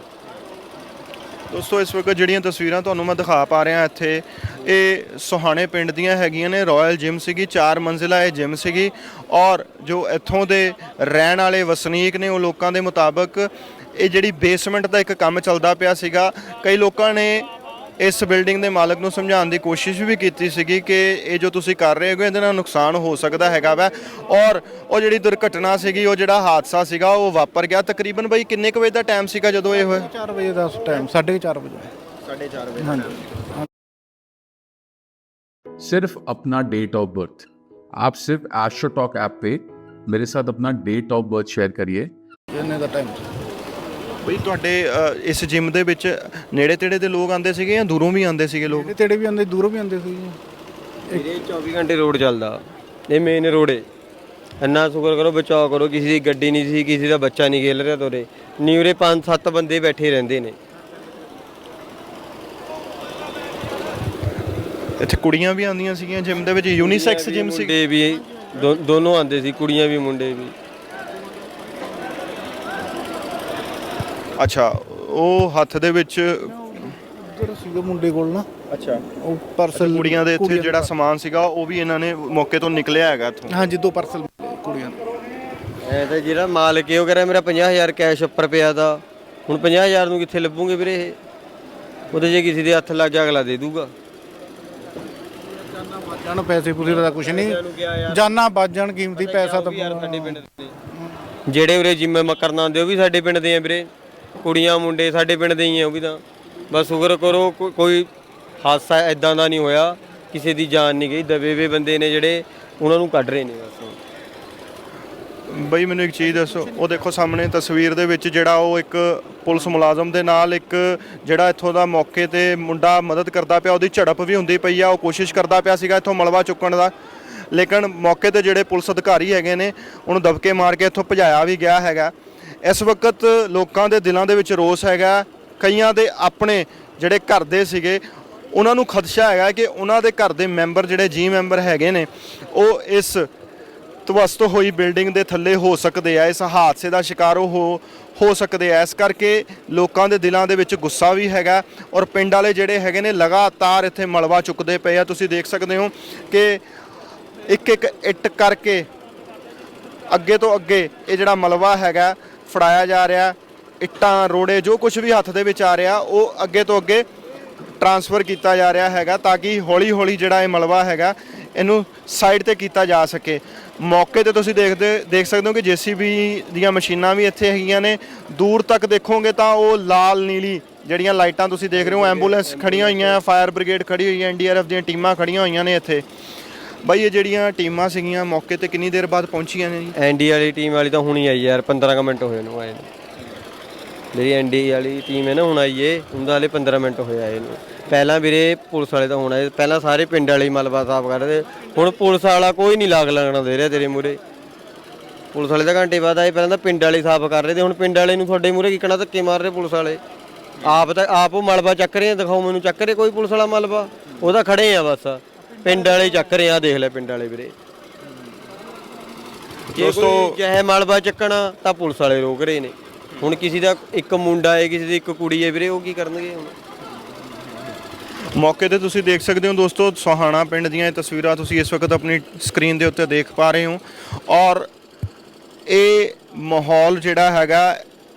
ਦੋਸਤੋ, ਇਸ ਵਕਤ ਜਿਹੜੀਆਂ ਤਸਵੀਰਾਂ ਤੁਹਾਨੂੰ ਮੈਂ ਦਿਖਾ ਪਾ ਰਿਹਾ ਇੱਥੇ, ਇਹ ਸੁਹਾਣੇ ਪਿੰਡ ਦੀਆਂ ਹੈਗੀਆਂ ਨੇ। ਰਾਇਲ ਜਿਮ ਸੀਗੀ, ਚਾਰ ਮੰਜ਼ਿਲਾ ਇਹ ਜਿਮ ਸੀਗੀ। ਔਰ ਜੋ ਇੱਥੋਂ ਦੇ ਰਹਿਣ ਵਾਲੇ ਵਸਨੀਕ ਨੇ, ਉਹ ਲੋਕਾਂ ਦੇ ਮੁਤਾਬਕ ਇਹ ਜਿਹੜੀ ਬੇਸਮੈਂਟ ਦਾ ਇੱਕ ਕੰਮ ਚੱਲਦਾ ਪਿਆ ਸੀਗਾ ਕਈ ਲੋਕਾਂ ਨੇ ਇਸ ਬਿਲਡਿੰਗ ਦੇ ਮਾਲਕ ਨੂੰ ਸਮਝਾਉਣ ਦੀ ਕੋਸ਼ਿਸ਼ ਵੀ ਕੀਤੀ ਸੀਗੀ ਕਿ ਇਹ ਜੋ ਤੁਸੀਂ ਕਰ ਰਹੇ ਹੋ ਇਹਦੇ ਨਾਲ ਨੁਕਸਾਨ ਹੋ ਸਕਦਾ ਹੈਗਾ ਵਾ ਔਰ ਉਹ ਜਿਹੜੀ ਦੁਰਘਟਨਾ ਸੀਗੀ ਉਹ ਜਿਹੜਾ ਹਾਦਸਾ ਸੀਗਾ ਉਹ ਵਾਪਰ ਗਿਆ ਤਕਰੀਬਨ ਬਈ ਕਿੰਨੇ ਕੁ ਵਜੇ ਦਾ ਟਾਈਮ ਸੀਗਾ ਜਦੋਂ ਇਹ ਹੋਇਆ 4 ਵਜੇ ਦਾ ਟਾਈਮ 4:30 ਵਜੇ 4:30 ਵਜੇ ਹਾਂਜੀ सिर्फ अपना डेट ऑफ बर्थ आप सिर्फ एस्ट्रोटॉक ऐप पे मेरे साथ अपना डेट ऑफ बर्थ शेयर करिए ਇਹਨੇ ਦਾ ਟਾਈਮ ਬਈ ਤੁਹਾਡੇ ਅ, ਇਸ ਜਿਮ ਦੇ ਵਿੱਚ ਨੇੜੇ ਤੇੜੇ ਦੇ ਲੋਕ ਆਉਂਦੇ ਸੀਗੇ ਜਾਂ ਦੂਰੋਂ ਵੀ ਆਉਂਦੇ ਸੀਗੇ ਲੋਕ? ਨੇੜੇ ਤੇੜੇ ਵੀ ਆਉਂਦੇ ਦੂਰੋਂ ਵੀ ਆਉਂਦੇ ਸੀ ਵੀਰੇ 24 ਘੰਟੇ ਰੋਡ ਚੱਲਦਾ। ਇਹ ਮੇਨ ਰੋਡ ਏ। ਇੰਨਾ ਸ਼ੁਕਰ ਕਰੋ ਬਚਾਓ ਕਰੋ। ਕਿਸੇ ਦੀ ਗੱਡੀ ਨਹੀਂ ਸੀ ਕਿਸੇ ਦਾ ਬੱਚਾ ਨਹੀਂ ਖੇਲ ਰਿਹਾ ਤੋਰੇ। ਨਿਊਰੇ 5-7 ਬੰਦੇ ਬੈਠੇ ਰਹਿੰਦੇ ਨੇ। ਇੱਥੇ ਕੁੜੀਆਂ ਵੀ ਆਉਂਦੀਆਂ ਸੀਗੀਆਂ ਜਿਮ ਦੇ ਵਿੱਚ ਯੂਨੀਸੈਕਸ ਜਿਮ ਸੀ ਮੁੰਡੇ ਵੀ ਦੋ- ਦੋਨੋਂ ਆਉਂਦੇ ਸੀ ਕੁੜੀਆਂ ਵੀ ਮੁੰਡੇ ਵੀ। ਅੱਛਾ ਉਹ ਹੱਥ ਦੇ ਵਿੱਚ ਉਧਰ ਸੀਗੇ ਮੁੰਡੇ ਕੋਲ ਨਾ ਅੱਛਾ। ਉਹ ਪਾਰਸਲ ਕੁੜੀਆਂ ਦੇ ਇੱਥੇ ਜਿਹੜਾ ਸਮਾਨ ਸੀਗਾ ਉਹ ਵੀ ਇਹਨਾਂ ਨੇ ਮੌਕੇ ਤੋਂ ਨਿਕਲਿਆ ਹੈਗਾ ਇੱਥੋਂ? ਹਾਂਜੀ ਦੋ ਪਾਰਸਲ ਕੁੜੀਆਂ ਦੇ। ਐ ਤਾਂ ਜਿਹੜਾ ਮਾਲਕ ਏ ਉਹ ਕਹ ਰਿਹਾ ਮੇਰਾ 50000 ਕੈਸ਼ ਉੱਪਰ ਪਿਆ ਦਾ। ਹੁਣ 50000 ਨੂੰ ਕਿੱਥੇ ਲੱਭੂਗੇ ਵੀਰੇ ਇਹ? ਉਹਦੇ ਜੇ ਕਿਸੇ ਦੇ ਹੱਥ ਲੱਗ ਗਿਆ ਅਗਲਾ ਦੇ ਦੂਗਾ। ਜਾਨ ਪੈਸੇ ਪੂਸੇ ਦਾ ਕੁਝ ਨਹੀਂ। ਜਾਨਾਂ ਬਚ ਜਾਣ ਕੀਮਤੀ ਪੈਸਾ ਤਾਂ ਜਿਹੜੇ ਉਰੇ ਜਿੰਮੇ ਮ ਕਰਨ ਆਉਂਦੇ ਉਹ ਵੀ ਸਾਡੇ ਪਿੰਡ ਦੇ ਆ ਵੀਰੇ। ਕੁੜੀਆਂ ਮੁੰਡੇ ਸਾਡੇ ਪਿੰਡ ਦੇ ਹੀ ਆ ਉਹ ਵੀ ਤਾਂ। ਬਸ ਸ਼ੁਕਰ ਕਰੋ, ਕੋ- ਕੋਈ ਹਾਦਸਾ ਐਦਾਂ ਦਾ ਨਹੀਂ ਹੋਇਆ। ਕਿਸੇ ਦੀ ਜਾਨ ਨਹੀਂ ਗਈ। ਦਬੇ ਵੇ ਬੰਦੇ ਨੇ ਜਿਹੜੇ, ਉਹਨਾਂ ਨੂੰ ਕੱਢ ਰਹੇ ਨੇ ਬਸ। ਬਈ ਮੈਨੂੰ ਇੱਕ ਚੀਜ਼ ਦੱਸੋ। ਉਹ ਦੇਖੋ ਸਾਹਮਣੇ ਤਸਵੀਰ ਦੇ ਵਿੱਚ ਜਿਹੜਾ ਉਹ ਇੱਕ ਪੁਲਿਸ ਮੁਲਾਜ਼ਮ ਦੇ ਨਾਲ ਇੱਕ ਜਿਹੜਾ ਇੱਥੋਂ ਦਾ ਮੌਕੇ ਤੇ ਮੁੰਡਾ ਮਦਦ ਕਰਦਾ ਪਿਆ, ਉਹਦੀ ਝੜਪ ਵੀ ਹੁੰਦੀ ਪਈ ਆ। ਉਹ ਕੋਸ਼ਿਸ਼ ਕਰਦਾ ਪਿਆ ਸੀਗਾ ਇੱਥੋਂ ਮਲਵਾ ਚੁੱਕਣ ਦਾ। ਲੇਕਿਨ ਮੌਕੇ ਤੇ ਜਿਹੜੇ ਪੁਲਿਸ ਅਧਿਕਾਰੀ ਹੈਗੇ ਨੇ, ਉਹਨੂੰ ਦਬਕੇ ਮਾਰ ਕੇ ਇੱਥੋਂ ਭਜਾਇਆ ਵੀ ਗਿਆ ਹੈਗਾ। ਇਸ ਵਕਤ ਲੋਕਾਂ ਦੇ ਦਿਲਾਂ ਦੇ ਵਿੱਚ ਰੋਸ ਹੈਗਾ। ਕਈਆਂ ਦੇ ਆਪਣੇ ਜਿਹੜੇ ਘਰ ਦੇ ਸੀਗੇ, ਉਹਨਾਂ ਨੂੰ ਖਦਸ਼ਾ ਹੈਗਾ ਕਿ ਉਹਨਾਂ ਦੇ ਘਰ ਦੇ ਮੈਂਬਰ ਜਿਹੜੇ ਜੀ ਮੈਂਬਰ ਹੈਗੇ ਨੇ, ਉਹ ਇਸ ਤਵਸਤ ਹੋਈ ਬਿਲਡਿੰਗ ਦੇ ਥੱਲੇ ਹੋ ਸਕਦੇ ਆ, ਇਸ ਹਾਦਸੇ ਦਾ ਸ਼ਿਕਾਰ ਉਹ ਹੋ ਸਕਦੇ ਆ। ਇਸ ਕਰਕੇ ਲੋਕਾਂ ਦੇ ਦਿਲਾਂ ਦੇ ਵਿੱਚ ਗੁੱਸਾ ਵੀ ਹੈਗਾ ਔਰ ਪਿੰਡ ਵਾਲੇ ਜਿਹੜੇ ਹੈਗੇ ਨੇ ਲਗਾਤਾਰ ਇੱਥੇ ਮਲਵਾ ਚੁੱਕਦੇ ਪਏ ਆ। ਤੁਸੀਂ ਦੇਖ ਸਕਦੇ ਹੋ ਕਿ ਇੱਕ ਇੱਕ ਇੱਟ ਕਰਕੇ ਅੱਗੇ ਤੋਂ ਅੱਗੇ ਇਹ ਜਿਹੜਾ ਮਲਵਾ ਹੈਗਾ ਫੜਾਇਆ ਜਾ ਰਿਹਾ, ਇੱਟਾਂ, ਰੋੜੇ, ਜੋ ਕੁਝ ਵੀ ਹੱਥ ਦੇ ਵਿੱਚ ਆ ਰਿਹਾ, ਉਹ ਅੱਗੇ ਤੋਂ ਅੱਗੇ ਟਰਾਂਸਫਰ ਕੀਤਾ ਜਾ ਰਿਹਾ ਹੈਗਾ ਤਾਂ ਕਿ ਹੌਲੀ ਹੌਲੀ ਜਿਹੜਾ ਇਹ ਮਲਬਾ ਹੈਗਾ, ਇਹਨੂੰ ਸਾਈਡ ਤੇ ਕੀਤਾ ਜਾ ਸਕੇ। ਮੌਕੇ ਤੇ ਤੁਸੀਂ ਦੇਖਦੇ, ਦੇਖ ਸਕਦੇ ਹੋ ਕਿ ਜੀਸੀਬੀ ਦੀਆਂ ਮਸ਼ੀਨਾਂ ਵੀ ਇੱਥੇ ਹੈਗੀਆਂ ਨੇ। ਦੂਰ ਤੱਕ ਦੇਖੋਗੇ ਤਾਂ ਉਹ ਲਾਲ ਨੀਲੀ ਜਿਹੜੀਆਂ ਲਾਈਟਾਂ ਤੁਸੀਂ ਦੇਖ ਰਹੇ ਹੋ, ਐਂਬੂਲੈਂਸ ਖੜੀਆਂ ਹੋਈਆਂ, ਫਾਇਰ ਬ੍ਰਿਗੇਡ ਖੜੀ ਹੋਈ ਹੈ ਐਨਡੀਆਰਐਫ ਦੀਆਂ ਟੀਮਾਂ ਖੜੀਆਂ ਹੋਈਆਂ ਨੇ ਇੱਥੇ। ਬਾਈ, ਇਹ ਜਿਹੜੀਆਂ ਟੀਮਾਂ ਸੀਗੀਆਂ, ਮੌਕੇ ਤੇ ਕਿੰਨੀ ਦੇਰ ਬਾਅਦ ਪਹੁੰਚੀਆਂ ਨੇ ਜੀ? ਐਨਡੀ ਵਾਲੀ ਟੀਮ ਵਾਲੀ ਤਾਂ ਹੁਣੀ ਆਈ ਯਾਰ 15 ਮਿੰਟ ਹੋਏ ਨੂੰ ਆਏ ਨੂੰ। ਜਿਹੜੀ ਐਨਡੀ ਵਾਲੀ ਟੀਮ ਹੈ ਨਾ, ਹੁਣ ਆਈ ਏ, ਉਹਦਾ ਹਲੇ 15 ਮਿੰਟ ਹੋਏ ਆਏ ਨੂੰ। ਪਹਿਲਾਂ ਵੀਰੇ, ਪੁਲਿਸ ਵਾਲੇ ਤਾਂ ਹੁਣ ਆਏ, ਪਹਿਲਾਂ ਸਾਰੇ ਪਿੰਡ ਵਾਲੇ ਹੀ ਮਲਬਾ ਸਾਫ਼ ਕਰ ਰਹੇ ਤੇ ਹੁਣ ਪੁਲਿਸ ਵਾਲਾ ਕੋਈ ਨਹੀਂ ਲਾਗ ਲੱਗਣਾ ਦੇ ਰਿਹਾ ਤੇਰੇ ਮੂਰੇ ਪੁਲਿਸ ਵਾਲੇ ਤਾਂ ਘੰਟੇ ਬਾਅਦ ਆਏ, ਪਹਿਲਾਂ ਤਾਂ ਪਿੰਡ ਵਾਲੇ ਸਾਫ਼ ਕਰ ਰਹੇ ਤੇ ਹੁਣ ਪਿੰਡ ਵਾਲੇ ਨੂੰ ਤੁਹਾਡੇ ਮੂਰੇ ਕਿਕਣਾ ਧੱਕੇ ਮਾਰ ਰਹੇ ਪੁਲਿਸ ਵਾਲੇ। ਆਪ ਤਾਂ, ਆਪ ਉਹ ਮਲਬਾ ਚੱਕ ਰਹੇ ਆ, ਦਿਖਾਓ ਮੈਨੂੰ, ਚੱਕ ਰਹੇ ਕੋਈ ਪੁਲਿਸ ਵਾਲਾ ਮਲਬਾ? ਉਹਦਾ ਖੜੇ ਆ ਬਸ। ਪਿੰਡ ਵਾਲੇ ਚੱਕ ਰਹੇ ਆ ਦੇਖ ਲੈ ਪਿੰਡ ਵਾਲੇ ਵੀਰੇ। ਦੋਸਤੋ ਚਾਹੇ ਮਲਬਾ ਚੱਕਣਾ ਤਾਂ ਪੁਲਿਸ ਵਾਲੇ ਰੋਕ ਰਹੇ ਨੇ। ਹੁਣ ਕਿਸੇ ਦਾ ਇੱਕ ਮੁੰਡਾ ਹੈ ਕਿਸੇ ਦੀ ਇੱਕ ਕੁੜੀ ਹੈ ਵੀਰੇ ਉਹ ਕੀ ਕਰਨਗੇ ਹੁਣ? ਮੌਕੇ ਤੇ ਤੁਸੀਂ ਦੇਖ ਸਕਦੇ ਹੋ ਦੋਸਤੋ ਸੁਹਾਣਾ ਪਿੰਡ ਦੀਆਂ ਇਹ ਤਸਵੀਰਾਂ ਤੁਸੀਂ ਇਸ ਵਕਤ ਆਪਣੀ ਸਕਰੀਨ ਦੇ ਉੱਤੇ ਦੇਖ ਪਾ ਰਹੇ ਹੋ। ਔਰ ਇਹ ਮਾਹੌਲ ਜਿਹੜਾ ਹੈਗਾ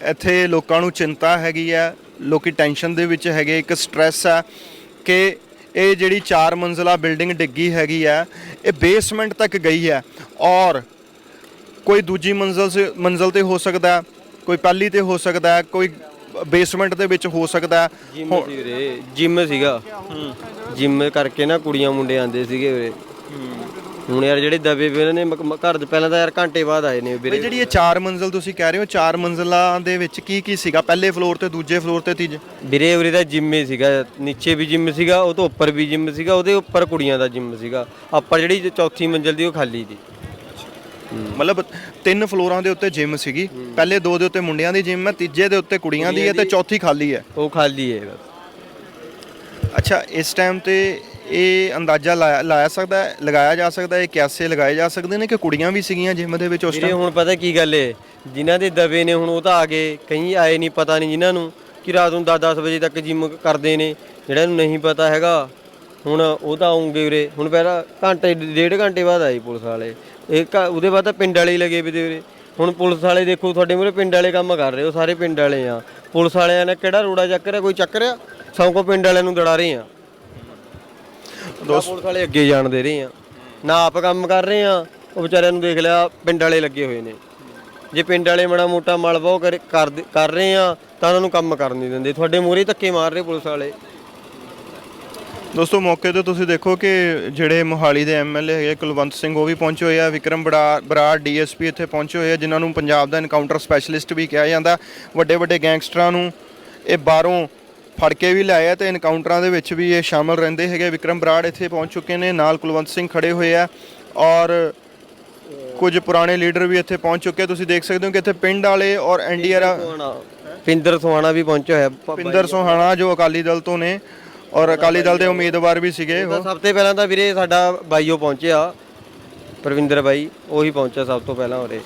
ਇੱਥੇ ਲੋਕਾਂ ਨੂੰ ਚਿੰਤਾ ਹੈਗੀ ਹੈ ਲੋਕੀ ਟੈਨਸ਼ਨ ਦੇ ਵਿੱਚ ਹੈਗੇ ਇੱਕ ਸਟ੍ਰੈਸ ਹੈ ਕਿ ਇਹ ਜਿਹੜੀ 4 ਮੰਜ਼ਲਾ ਬਿਲਡਿੰਗ ਡਿੱਗੀ ਹੈਗੀ ਹੈ ਇਹ ਬੇਸਮੈਂਟ ਤੱਕ ਗਈ ਹੈ। ਔਰ ਕੋਈ ਦੂਜੀ ਮੰਜ਼ਲ ਸੇ ਮੰਜ਼ਲ ਤੇ ਹੋ ਸਕਦਾ ਕੋਈ ਪਹਿਲੀ ਤੇ ਹੋ ਸਕਦਾ ਕੋਈ ਬੇਸਮੈਂਟ ਦੇ ਵਿੱਚ ਹੋ ਸਕਦਾ। ਜਿਮ ਸੀ ਵੀਰੇ ਜਿਮ ਸੀਗਾ। ਜਿਮ ਕਰਕੇ ਨਾ ਕੁੜੀਆਂ ਮੁੰਡੇ ਆਂਦੇ ਸੀਗੇ ਵੀਰੇ। ਹੁਣ ਯਾਰ ਜਿਹੜੇ ਦਬੇ ਵੇ ਨੇ ਮ- ਘਰ ਦੇ ਪਹਿਲਾਂ ਤਾਂ ਯਾਰ ਘੰਟੇ ਬਾਅਦ ਆਏ ਨੇ ਵੀਰੇ। ਜਿਹੜੀ ਇਹ ਚਾਰ ਮੰਜ਼ਲ ਤੁਸੀਂ ਕਹਿ ਰਹੇ ਹੋ ਚਾਰ ਮੰਜ਼ਲਾਂ ਦੇ ਵਿੱਚ ਕੀ ਕੀ ਸੀਗਾ? ਪਹਿਲੇ ਫਲੋਰ ਤੇ ਦੂਜੇ ਫਲੋਰ ਤੇ ਤੀਜੇ? ਵੀਰੇ ਉਰੇ ਦਾ ਜਿਮ ਹੀ ਸੀਗਾ ਨੀਚੇ ਵੀ ਜਿਮ ਸੀਗਾ ਉਹ ਤੋਂ ਉੱਪਰ ਵੀ ਜਿਮ ਸੀਗਾ ਉਹਦੇ ਉੱਪਰ ਕੁੜੀਆਂ ਦਾ ਜਿਮ ਸੀਗਾ। ਉੱਪਰ ਜਿਹੜੀ ਚੌਥੀ ਮੰਜ਼ਲ ਦੀ ਉਹ ਖਾਲੀ ਸੀ। ਮਤਲਬ ਤਿੰਨ ਫਲੋਰਾਂ ਦੇ ਉੱਤੇ ਜਿਮ ਸੀਗੀ ਪਹਿਲੇ ਦੋ ਦੇ ਉੱਤੇ ਮੁੰਡਿਆਂ ਦੀ ਜਿਮ ਹੈ ਤੀਜੇ ਦੇ ਉੱਤੇ ਕੁੜੀਆਂ ਦੀ ਹੈ ਤੇ ਚੌਥੀ ਖਾਲੀ ਹੈ। ਉਹ ਖਾਲੀ ਹੈ ਬਸ। ਅੱਛਾ ਇਸ ਟਾਈਮ ਤੇ ਇਹ ਅੰਦਾਜ਼ਾ ਲਾਇਆ ਲਾਇਆ ਸਕਦਾ ਹੈ ਲਗਾਇਆ ਜਾ ਸਕਦਾ ਹੈ ਇਹ ਕਿਆਸੇ ਲਗਾਏ ਜਾ ਸਕਦੇ ਨੇ ਕਿ ਕੁੜੀਆਂ ਵੀ ਸੀਗੀਆਂ ਜਿਮ ਦੇ ਵਿੱਚ ਉਸ ਵੀਰੇ ਟਾਈਮ ਹੁਣ ਪਤਾ ਕੀ ਗੱਲ ਏ? ਜਿਨ੍ਹਾਂ ਦੇ ਦਬੇ ਨੇ ਹੁਣ ਉਹ ਤਾਂ ਆ ਗਏ। ਕਈ ਆਏ ਨਹੀਂ ਪਤਾ ਨਹੀਂ ਜਿਨ੍ਹਾਂ ਨੂੰ ਕਿ ਰਾਤ ਨੂੰ 10-10 ਵਜੇ ਤੱਕ ਜਿਮ ਕਰਦੇ ਨੇ। ਜਿਹੜਾ ਨੂੰ ਨਹੀਂ ਪਤਾ ਹੈਗਾ। ਹੁਣ ਉਹ ਤਾਂ ਆਉਂਗੇ ਵੀਰੇ। ਹੁਣ ਪਹਿਲਾਂ ਘੰਟੇ ਡੇਢ ਘੰਟੇ ਬਾਅਦ ਆਈ ਪੁਲਿਸ ਵਾਲੇ। ਇਹ ਘ- ਉਹਦੇ ਬਾਅਦ ਤਾਂ ਪਿੰਡ ਵਾਲੇ ਹੀ ਲੱਗੇ ਵੀ ਤੇ ਵੀਰੇ। ਹੁਣ ਪੁਲਿਸ ਵਾਲੇ ਦੇਖੋ ਤੁਹਾਡੇ ਮੂਰੇ ਪਿੰਡ ਵਾਲੇ ਕੰਮ ਕਰ ਰਹੇ ਹੋ ਸਾਰੇ ਪਿੰਡ ਵਾਲੇ ਆ। ਪੁਲਿਸ ਵਾਲਿਆਂ ਨੇ ਕਿਹੜਾ ਰੋੜਾ ਚੱਕ ਰਿਹਾ ਕੋਈ ਚੱਕ ਰਿਹਾ? ਸੌ ਕੋ ਪਿੰਡ ਵਾਲਿਆਂ ਨੂੰ ਦੜਾ ਰਹੇ ਆ। ਦੋਸਤ ਪੁਲਿਸ ਵਾਲੇ ਅੱਗੇ ਜਾਣ ਦੇ ਰਹੇ ਆ। ਨਾ ਆਪ ਕੰਮ ਕਰ ਰਹੇ ਆ ਉਹ ਵਿਚਾਰਿਆਂ ਨੂੰ ਦੇਖ ਲਿਆ ਪਿੰਡ ਵਾਲੇ ਲੱਗੇ ਹੋਏ ਨੇ। ਜੇ ਪਿੰਡ ਵਾਲੇ ਮੜਾ ਮੋਟਾ ਮਲਬਾ ਉਹ ਕਰ ਕਰ ਦੇ- ਕਰ ਰਹੇ ਆ ਤਾਂ ਉਹਨਾਂ ਨੂੰ ਕੰਮ ਕਰਨ ਨਹੀਂ ਦਿੰਦੇ। ਤੁਹਾਡੇ ਮੂਹਰੇ ਧੱਕੇ ਮਾਰ ਰਹੇ ਪੁਲਿਸ ਵਾਲੇ। ਦੋਸਤੋ ਮੌਕੇ ਤੇ ਤੁਸੀਂ ਦੇਖੋ ਕਿ ਜਿਹੜੇ ਮੋਹਾਲੀ ਦੇ ਐਮਐਲਏ ਹੈਗੇ ਕੁਲਵੰਤ ਸਿੰਘ ਉਹ ਵੀ ਪਹੁੰਚੇ ਹੋਏ ਆ। ਵਿਕਰਮ ਬੜਾ ਬਰਾੜ ਡੀਐਸਪੀ ਇੱਥੇ ਪਹੁੰਚੇ ਹੋਏ ਆ ਜਿਨ੍ਹਾਂ ਨੂੰ ਪੰਜਾਬ ਦਾ ਐਨਕਾਊਂਟਰ ਸਪੈਸ਼ਲਿਸਟ ਵੀ ਕਿਹਾ ਜਾਂਦਾ। ਵੱਡੇ ਵੱਡੇ ਗੈਂਗਸਟਰਾਂ ਨੂੰ ਇਹ ਬਾਹਰੋਂ ਫੜ ਕੇ ਵੀ ਲਿਆਏ ਆ ਤੇ ਐਨਕਾਊਂਟਰਾਂ ਦੇ ਵਿੱਚ ਵੀ ਇਹ ਸ਼ਾਮਲ ਰਹਿੰਦੇ ਹੈਗੇ ਵਿਕਰਮ ਬਰਾੜ ਇੱਥੇ ਪਹੁੰਚ ਚੁੱਕੇ ਨੇ ਨਾਲ ਕੁਲਵੰਤ ਸਿੰਘ ਖੜੇ ਹੋਏ ਆ ਔਰ ਕੁਝ ਪੁਰਾਣੇ ਲੀਡਰ ਵੀ ਇੱਥੇ ਪਹੁੰਚ ਚੁੱਕੇ। ਤੁਸੀਂ ਦੇਖ ਸਕਦੇ ਹੋ ਕਿ ਇੱਥੇ ਪਿੰਡ ਵਾਲੇ ਔਰ ਐਨਡੀਆਰ ਪਿੰਦਰ ਸੁਹਾਣਾ। ਵੀ ਪਹੁੰਚਿਆ ਹੋਇਆ। ਪਿੰਦਰ ਸੋਹਾਣਾ ਜੋ ਅਕਾਲੀ ਦਲ ਤੋਂ ਨੇ ਔਰ ਅਕਾਲੀ ਦਲ ਦੇ ਉਮੀਦਵਾਰ ਵੀ ਸੀਗੇ ਤਾਂ ਸਭ ਤੋਂ ਪਹਿਲਾਂ ਤਾਂ ਵੀਰੇ ਸਾਡਾ ਬਾਈਓ ਪਹੁੰਚਿਆ ਪ੍ਰਵਿੰਦਰ ਬਾਈ ਉਹੀ ਪਹੁੰਚਿਆ ਸਭ ਤੋਂ ਪਹਿਲਾਂ ਉਰੇ।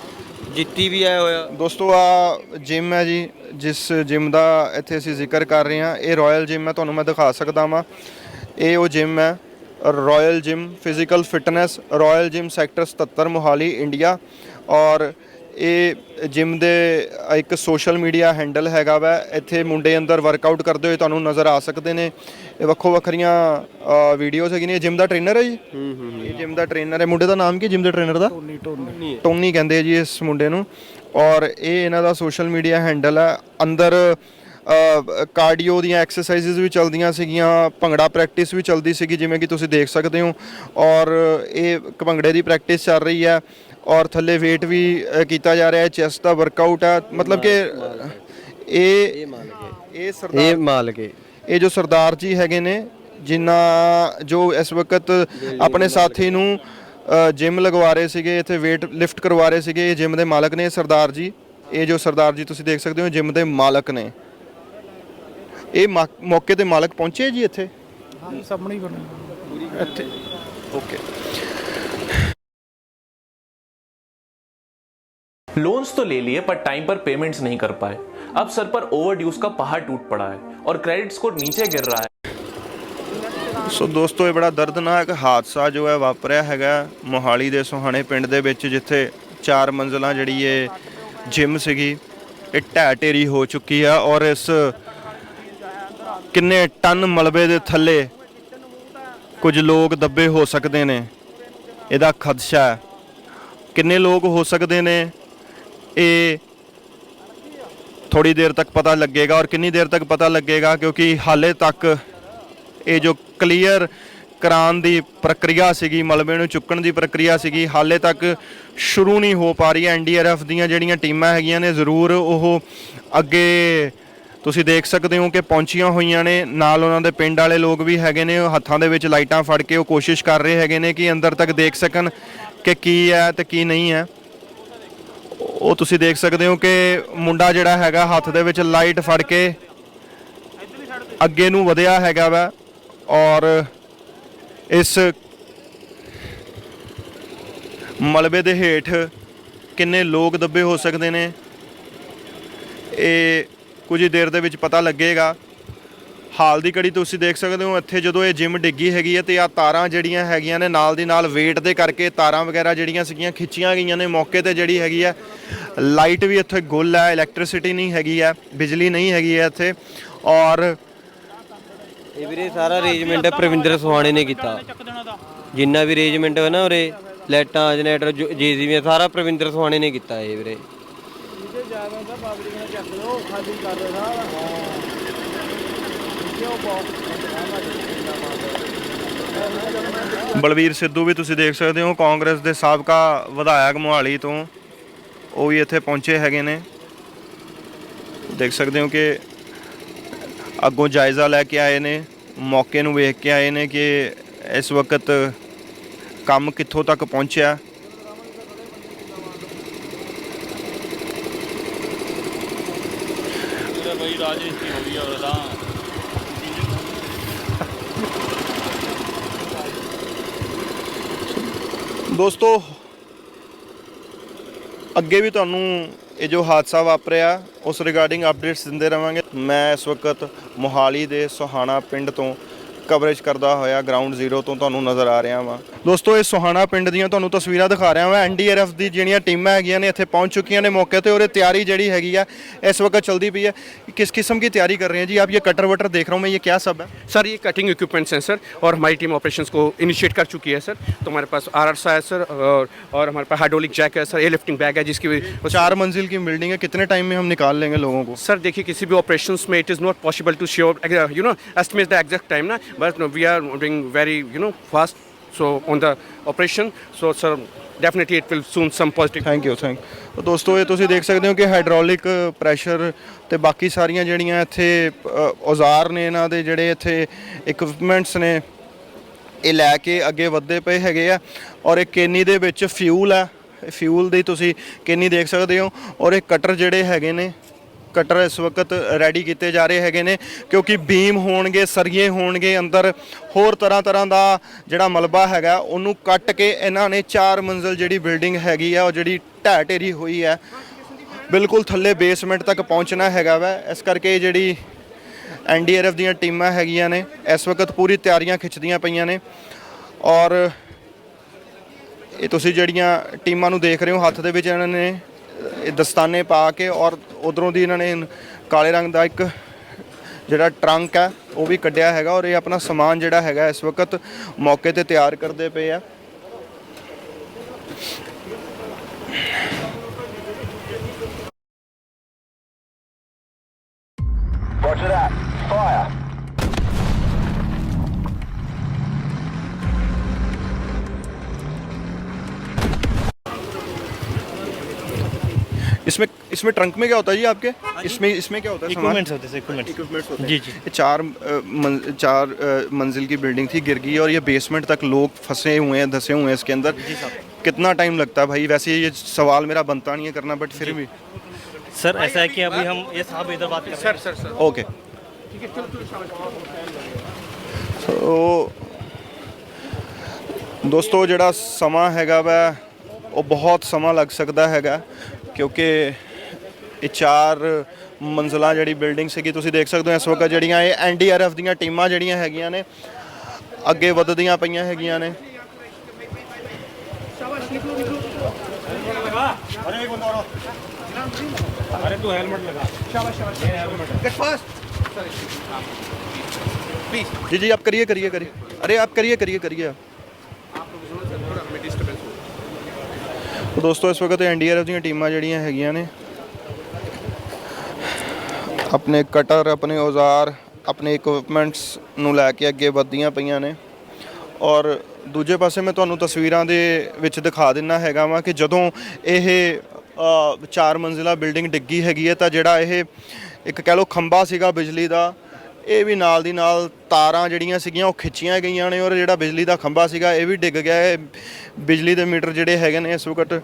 ਜਿੱਤੀ ਵੀ ਆਇਆ ਹੋਇਆ ਦੋਸਤੋ, ਆ ਜਿਮ ਹੈ ਜੀ, ਜਿਸ ਜਿਮ ਦਾ ਇੱਥੇ ਅਸੀਂ ਜ਼ਿਕਰ ਕਰ ਰਹੇ ਹਾਂ। ਇਹ ਰਾਇਲ ਜਿਮ ਹੈ, ਤੁਹਾਨੂੰ ਮੈਂ ਦਿਖਾ ਸਕਦਾ ਵਾਂ। ਇਹ ਉਹ ਜਿਮ ਹੈ royal gym physical fitness royal gym sector 77 Mohali India ਔਰ ਇਹ ਜਿਮ ਦੇ ਇੱਕ ਸੋਸ਼ਲ ਮੀਡੀਆ ਹੈਂਡਲ ਹੈਗਾ ਵਾ ਇੱਥੇ ਮੁੰਡੇ ਅੰਦਰ ਵਰਕਆਊਟ ਕਰਦੇ ਹੋਏ ਤੁਹਾਨੂੰ ਨਜ਼ਰ ਆ ਸਕਦੇ ਨੇ। ਇਹ ਵੱਖੋ ਵੱਖਰੀਆਂ ਵੀਡੀਓਜ਼ ਹੈਗੀਆਂ ਨੇ। ਜਿਮ ਦਾ ਟ੍ਰੇਨਰ ਹੈ ਜੀ? ਹੂੰ ਹੂੰ ਇਹ ਜਿਮ ਦਾ ਟ੍ਰੇਨਰ ਹੈ। ਮੁੰਡੇ ਦਾ ਨਾਮ ਕੀ ਜਿਮ ਦੇ ਟ੍ਰੇਨਰ ਦਾ? Tony Tony. ਟੋਨੀ ਕਹਿੰਦੇ ਆ ਜੀ ਇਸ ਮੁੰਡੇ ਨੂੰ। ਔਰ ਇਹ ਇਹਨਾਂ ਦਾ ਸੋਸ਼ਲ ਮੀਡੀਆ ਹੈਂਡਲ ਹੈ ਅੰਦਰ ਕਾਰਡੀਓ ਦੀਆਂ ਐਕਸਰਸਾਈਜ਼ਸ ਵੀ ਚੱਲਦੀਆਂ ਸੀਗੀਆਂ। ਭੰਗੜਾ ਪ੍ਰੈਕਟਿਸ ਵੀ ਚੱਲਦੀ ਸੀਗੀ ਜਿਵੇਂ ਕਿ ਤੁਸੀਂ ਦੇਖ ਸਕਦੇ ਹੋ। ਔਰ ਇਹ ਭੰਗੜੇ ਦੀ ਪ੍ਰੈਕਟਿਸ ਚੱਲ ਰਹੀ ਹੈ ਔਰ ਥੱਲੇ weight ਵੀ ਅ, ਕੀਤਾ ਜਾ ਰਿਹਾ ਹੈ ਚੈਸਟ ਦਾ ਵਰਕਆਊਟ ਹੈ। ਮਤਲਬ ਕਿ ਇਹ ਇਹ ਇਹ ਸਰਦਾਰ ਮਾਲਕ ਹੈ। ਇਹ ਜੋ ਸਰਦਾਰ ਜੀ ਹੈਗੇ ਨੇ ਜਿਨ੍ਹਾਂ ਜੋ ਇਸ ਵਕਤ ਆਪਣੇ ਸਾਥੀ ਨੂੰ ਜਿਮ ਲਗਵਾ ਰਹੇ ਸੀਗੇ ਇੱਥੇ weight ਲਿਫਟ ਕਰਵਾ ਰਹੇ ਸੀਗੇ ਇਹ ਜਿਮ ਦੇ ਮਾਲਕ ਨੇ ਇਹ ਸਰਦਾਰ ਜੀ। ਇਹ ਜੋ ਸਰਦਾਰ ਜੀ ਤੁਸੀਂ ਦੇਖ ਸਕਦੇ ਹੋ ਜਿਮ ਦੇ ਮਾਲਕ ਨੇ। ਇਹ ਮਾ- ਮੌਕੇ ਤੇ ਮਾਲਕ ਪਹੁੰਚੇ ਜੀ ਇੱਥੇ? ਹਾਂ ਸਾਹਮਣੇ ਹੀ ਬਣੇ। ਇੱਥੇ। ਓਕੇ। लोन्स तो ले लिए पर टाइम पर पेमेंट्स नहीं कर पाए अब सर पर ओवरड्यूज का पहाड़ टूट पड़ा है और क्रेडिट स्कोर नीचे गिर रहा है ਸੋ ਦੋਸਤੋ ਇਹ ਬੜਾ ਦਰਦਨਾਕ ਹਾਦਸਾ ਜੋ ਹੈ ਵਾਪਰਿਆ ਹੈਗਾ ਮੋਹਾਲੀ ਦੇ ਸੁਹਾਣੇ ਪਿੰਡ ਦੇ ਵਿੱਚ ਜਿੱਥੇ ਚਾਰ ਮੰਜ਼ਲਾਂ ਜਿਹੜੀ ਇਹ ਜਿਮ ਸੀਗੀ ਇਹ ਢਹਿ ਢੇਰੀ ਹੋ ਚੁੱਕੀ ਆ ਔਰ ਇਸ ਕਿੰਨੇ ਟਨ ਮਲਬੇ ਦੇ ਥੱਲੇ ਕੁਝ ਲੋਕ ਦੱਬੇ ਹੋ ਸਕਦੇ ਨੇ ਇਹਦਾ ਖਦਸ਼ਾ ਹੈ ਕਿੰਨੇ ਲੋਕ ਹੋ ਸਕਦੇ ਨੇ ਇਹ ਥੋੜੀ ਦੇਰ ਤੱਕ ਪਤਾ ਲੱਗੇਗਾ ਔਰ ਕਿੰਨੀ ਦੇਰ ਤੱਕ ਪਤਾ ਲੱਗੇਗਾ ਕਿਉਂਕਿ ਹਾਲੇ ਤੱਕ ਇਹ ਜੋ ਕਲੀਅਰ ਕਰਾਉਣ ਦੀ ਪ੍ਰਕਿਰਿਆ ਸੀਗੀ, ਮਲਬੇ ਨੂੰ ਚੁੱਕਣ ਦੀ ਪ੍ਰਕਿਰਿਆ ਸੀਗੀ, ਹਾਲੇ ਤੱਕ ਸ਼ੁਰੂ ਨਹੀਂ ਹੋ ਪਾ ਰਹੀ ਐਨਡੀਆਰਐਫ ਦੀਆਂ ਜਿਹੜੀਆਂ ਟੀਮਾਂ ਹੈਗੀਆਂ ਨੇ, ਜ਼ਰੂਰ ਉਹ ਅੱਗੇ ਤੁਸੀਂ ਦੇਖ ਸਕਦੇ ਹੋ ਕਿ ਪਹੁੰਚੀਆਂ ਹੋਈਆਂ ਨੇ। ਨਾਲ ਉਹਨਾਂ ਦੇ ਪਿੰਡ ਵਾਲੇ ਲੋਕ ਵੀ ਹੈਗੇ ਨੇ, ਉਹ ਹੱਥਾਂ ਦੇ ਵਿੱਚ ਲਾਈਟਾਂ ਫੜ ਕੇ ਉਹ ਕੋਸ਼ਿਸ਼ ਕਰ ਰਹੇ ਹੈਗੇ ਨੇ ਕਿ ਅੰਦਰ ਤੱਕ ਦੇਖ ਸਕਣ ਕਿ ਕੀ ਹੈ ਤੇ ਕੀ ਨਹੀਂ ਹੈ। ਉਹ ਤੁਸੀਂ ਦੇਖ ਸਕਦੇ ਹੋ ਕਿ ਮੁੰਡਾ ਜਿਹੜਾ ਹੈਗਾ ਹੱਥ ਦੇ ਵਿੱਚ ਲਾਈਟ ਫੜ ਕੇ ਅੱਗੇ ਨੂੰ ਵਧਿਆ ਹੈਗਾ ਵਾ ਔਰ ਇਸ ਮਲਬੇ ਦੇ ਹੇਠ ਕਿੰਨੇ ਲੋਕ ਦੱਬੇ ਹੋ ਸਕਦੇ ਨੇ, ਇਹ ਕੁਝ ਦੇਰ ਦੇ ਵਿੱਚ ਪਤਾ ਲੱਗੇਗਾ। ਹਾਲ ਦੀ ਕੜੀ ਤੁਸੀਂ ਦੇਖ ਸਕਦੇ ਹੋ ਇੱਥੇ ਜਦੋਂ ਇਹ ਜਿਮ ਡਿੱਗੀ ਹੈਗੀ ਹੈ ਤੇ ਆ ਤਾਰਾਂ ਜਿਹੜੀਆਂ ਹੈਗੀਆਂ ਨੇ ਨਾਲ ਦੀ ਨਾਲ weight ਦੇ ਕਰਕੇ ਤਾਰਾਂ ਵਗੈਰਾ ਜਿਹੜੀਆਂ ਸੀਗੀਆਂ ਖਿੱਚੀਆਂ ਗਈਆਂ ਨੇ ਮੌਕੇ ਤੇ ਜਿਹੜੀ ਹੈਗੀ ਹੈ ਲਾਈਟ ਵੀ ਇੱਥੇ ਗੁੱਲ ਹੈ ਇਲੈਕਟ੍ਰਿਸਿਟੀ ਨਹੀਂ ਹੈਗੀ ਹੈ ਬਿਜਲੀ ਨਹੀਂ ਹੈਗੀ ਹੈ ਇੱਥੇ ਔਰ ਇਹ ਵੀਰੇ ਸਾਰਾ ਅਰੇਂਜਮੈਂਟ ਪ੍ਰਵਿੰਦਰ ਸੁਹਾਣੇ ਨੇ ਕੀਤਾ। ਜਿੰਨਾ ਵੀ ਅਰੇਂਜਮੈਂਟ ਹੈ ਨਾ ਉਰੇ ਲਾਈਟਾਂ ਜਨਰੇਟਰ ਜੀਸੀਬੀ ਸਾਰਾ ਪ੍ਰਵਿੰਦਰ ਸੁਹਾਣੇ ਨੇ ਕੀਤਾ ਇਹ ਵੀਰੇ। ਬਲਵੀਰ ਸਿੱਧੂ ਵੀ ਤੁਸੀਂ ਦੇਖ ਸਕਦੇ ਹੋ, ਕਾਂਗਰਸ ਦੇ ਸਾਬਕਾ ਵਿਧਾਇਕ ਮੋਹਾਲੀ ਤੋਂ ਉਹ ਵੀ ਇੱਥੇ ਪਹੁੰਚੇ ਹੈਗੇ ਨੇ। ਦੇਖ ਸਕਦੇ ਹੋ ਕਿ ਅੱਗੋਂ ਜਾਇਜ਼ਾ ਲੈ ਕੇ ਆਏ ਨੇ, ਮੌਕੇ ਨੂੰ ਵੇਖ ਕੇ ਆਏ ਨੇ ਕਿ ਇਸ ਵਕਤ ਕੰਮ ਕਿੱਥੋਂ ਤੱਕ ਪਹੁੰਚਿਆ। ਦੋਸਤੋ, ਅੱਗੇ ਵੀ ਤੁਹਾਨੂੰ ਇਹ ਜੋ ਹਾਦਸਾ ਵਾਪਰਿਆ, ਉਸ ਰਿਗਾਰਡਿੰਗ ਅਪਡੇਟਸ ਦਿੰਦੇ ਰਵਾਂਗੇ। ਮੈਂ ਇਸ ਵਕਤ ਮੋਹਾਲੀ ਦੇ ਸੋਹਾਣਾ ਪਿੰਡ ਤੋਂ ਕਵਰੇਜ ਕਰਦਾ ਹੋਇਆ ਗਰਾਊਂਡ ਜ਼ੀਰੋ ਤੋਂ ਤੁਹਾਨੂੰ ਨਜ਼ਰ ਆ ਰਿਹਾ ਵਾਂ ਦੋਸਤੋ ਇਹ ਸੁਹਾਣਾ ਪਿੰਡ ਦੀਆਂ ਤੁਹਾਨੂੰ ਤਸਵੀਰਾਂ ਦਿਖਾ ਰਿਹਾ ਵਾਂ ਐਨਡੀਆਰਐਫ ਦੀ ਜਿਹੜੀਆਂ ਟੀਮਾਂ ਹੈਗੀਆਂ ਨੇ ਇੱਥੇ ਪਹੁੰਚ ਚੁੱਕੀਆਂ ਨੇ ਮੌਕੇ ਤੇ ਔਰ ਇਹ ਤਿਆਰੀ ਜਿਹੜੀ ਹੈਗੀ ਆ ਇਸ ਵਕਤ ਚਲਦੀ ਪਈ ਹੈ किस किस्म की तैयारी कर रहे हैं जी आप ये कटर वटर देख रहा हूँ मैं ये क्या सब है सर ये कटिंग इक्विपमेंट्स हैं सर और हमारी टीम ऑपरेशंस को इनिशिएट कर चुकी है सर तो हमारे पास आर है सर और, और हमारे पास हाइड्रोलिक जैक है सर एयर लिफ्टिंग बैग है जिसकी वजह- चार मंजिल की बिल्डिंग है कितने टाइम में हम निकाल लेंगे लोगों को सर देखिए किसी भी ऑपरेशंस में it is not possible to sure you know estimate the exact time ना But no, we are doing very, you know, fast. So on the operation, so sir, definitely it will soon some positive. Thank you thank ਦੋਸਤੋ ਇਹ ਤੁਸੀਂ ਦੇਖ ਸਕਦੇ ਹੋ ਕਿ hydraulic pressure ਤੇ ਬਾਕੀ ਸਾਰੀਆਂ ਜਿਹੜੀਆਂ ਇੱਥੇ ਅ, ਔਜ਼ਾਰ ਨੇ ਇਹਨਾਂ ਦੇ ਜਿਹੜੇ ਇੱਥੇ ਇਕਵਿਪਮੈਂਟਸ ਨੇ ਇਹ ਲੈ ਕੇ ਅੱਗੇ ਵੱਧਦੇ ਪਏ ਹੈਗੇ ਆ ਔਰ ਇਹ ਕੇਨੀ ਦੇ ਵਿੱਚ ਫਿਊਲ ਆ ਫਿਊਲ ਦੀ ਤੁਸੀਂ ਕੇਨੀ ਦੇਖ ਸਕਦੇ ਹੋ ਔਰ ਇਹ ਕਟਰ ਜਿਹੜੇ ਹੈਗੇ ਨੇ ਕਟਰ ਇਸ ਵਕਤ ਰੈਡੀ ਕੀਤੇ ਜਾ ਰਹੇ ਹੈਗੇ ਨੇ, ਕਿਉਂਕਿ ਬੀਮ ਹੋਣਗੇ, ਸਰੀਏ ਹੋਣਗੇ ਅੰਦਰ। ਹੋਰ ਤਰ੍ਹਾਂ ਤਰ੍ਹਾਂ ਦਾ ਜਿਹੜਾ ਮਲਬਾ ਹੈਗਾ, ਉਹਨੂੰ ਕੱਟ ਕੇ ਇਹਨਾਂ ਨੇ ਚਾਰ ਮੰਜ਼ਲ ਜਿਹੜੀ ਬਿਲਡਿੰਗ ਹੈਗੀ ਆ, ਉਹ ਜਿਹੜੀ ਢਹਿ ਢੇਰੀ ਹੋਈ ਹੈ ਬਿਲਕੁਲ ਥੱਲੇ ਬੇਸਮੈਂਟ ਤੱਕ ਪਹੁੰਚਣਾ ਹੈਗਾ ਵਾ। ਇਸ ਕਰਕੇ ਇਹ ਜਿਹੜੀ ਐਨਡੀਆਰਐਫ ਦੀਆਂ ਟੀਮਾਂ ਹੈਗੀਆਂ ਨੇ, ਇਸ ਵਕਤ ਪੂਰੀ ਤਿਆਰੀਆਂ ਖਿੱਚਦੀਆਂ ਪਈਆਂ ਨੇ। ਔਰ ਇਹ ਤੁਸੀਂ ਜਿਹੜੀਆਂ ਟੀਮਾਂ ਨੂੰ ਦੇਖ ਰਹੇ ਹੋ, ਹੱਥ ਦੇ ਵਿੱਚ ਇਹਨਾਂ ਨੇ ਇਹ ਦਸਤਾਨੇ ਪਾ ਕੇ ਔਰ ਉਧਰੋਂ ਦੀ ਇਹਨਾਂ ਨੇ ਕਾਲੇ ਰੰਗ ਦਾ ਇੱਕ ਜਿਹੜਾ ਟਰੰਕ ਹੈ, ਉਹ ਵੀ ਕੱਢਿਆ ਹੈਗਾ ਔਰ ਇਹ ਆਪਣਾ ਸਮਾਨ ਜਿਹੜਾ ਹੈਗਾ ਇਸ ਵਕਤ ਮੌਕੇ ਤੇ ਤਿਆਰ ਕਰਦੇ ਪਏ ਆ। इसमें इसमें ट्रंक में क्या होता है जी आपके इसमें इसमें क्या होता है सामान? इक्विपमेंट्स होते हैं इक्विपमेंट्स इक्विपमेंट्स होते हैं जी, जी। ये चार अ, मन, चार अ, मंजिल की बिल्डिंग थी गिर गई और ये बेसमेंट तक लोग फंसे हुए हैं धसे हुए हैं इसके अंदर कितना टाइम लगता है भाई वैसे ये सवाल मेरा बनता नहीं है करना बट फिर भी सर ऐसा है कि अभी हम ये साहब इधर बात कर रहे हैं Sir, sir, sir. Okay so ਦੋਸਤੋ ਜਿਹੜਾ ਸਮਾਂ ਹੈਗਾ ਵਾ ਉਹ ਬਹੁਤ ਸਮਾਂ ਲੱਗ ਸਕਦਾ ਹੈਗਾ ਕਿਉਂਕਿ ਇਹ ਚਾਰ ਮੰਜ਼ਲਾ ਜਿਹੜੀ ਬਿਲਡਿੰਗ ਸੀਗੀ ਤੁਸੀਂ ਦੇਖ ਸਕਦੇ ਹੋ ਇਸ ਵਕਤ ਜਿਹੜੀਆਂ ਇਹ ਐਨਡੀਆਰਐਫ ਦੀਆਂ ਟੀਮਾਂ ਜਿਹੜੀਆਂ ਹੈਗੀਆਂ ਨੇ ਅੱਗੇ ਵਧਦੀਆਂ ਪਈਆਂ ਹੈਗੀਆਂ ਨੇ जी जी आप करिए करिए करिए अरे आप करिए करिए करिए आप ਦੋਸਤੋ, ਇਸ ਵਕਤ ਐਨਡੀਆਰਐਫ ਦੀਆਂ ਟੀਮਾਂ ਜਿਹੜੀਆਂ ਹੈਗੀਆਂ ਨੇ, ਆਪਣੇ ਕਟਰ, ਆਪਣੇ ਔਜ਼ਾਰ, ਆਪਣੇ ਇਕਵਿਪਮੈਂਟਸ ਨੂੰ ਲੈ ਕੇ ਅੱਗੇ ਵੱਧਦੀਆਂ ਪਈਆਂ ਨੇ। ਔਰ ਦੂਜੇ ਪਾਸੇ ਮੈਂ ਤੁਹਾਨੂੰ ਤਸਵੀਰਾਂ ਦੇ ਵਿੱਚ ਦਿਖਾ ਦਿੰਨਾ ਹੈਗਾ ਵਾਂ ਕਿ ਜਦੋਂ ਇਹ ਚਾਰ ਮੰਜ਼ਿਲਾ ਬਿਲਡਿੰਗ ਡਿੱਗੀ ਹੈਗੀ ਹੈ ਤਾਂ ਜਿਹੜਾ ਇਹ ਇੱਕ ਕਹਿ ਲਓ ਖੰਭਾ ਸੀਗਾ ਬਿਜਲੀ ਦਾ ਇਹ ਵੀ ਨਾਲ ਦੀ ਨਾਲ ਤਾਰਾਂ ਜਿਹੜੀਆਂ ਸੀਗੀਆਂ ਉਹ ਖਿੱਚੀਆਂ ਗਈਆਂ ਨੇ ਔਰ ਜਿਹੜਾ ਬਿਜਲੀ ਦਾ ਖੰਭਾ ਸੀਗਾ ਇਹ ਵੀ ਡਿੱਗ ਗਿਆ। ਹੈ ਬਿਜਲੀ ਦੇ ਮੀਟਰ ਜਿਹੜੇ ਹੈਗੇ ਨੇ ਇਸ ਵਕਤ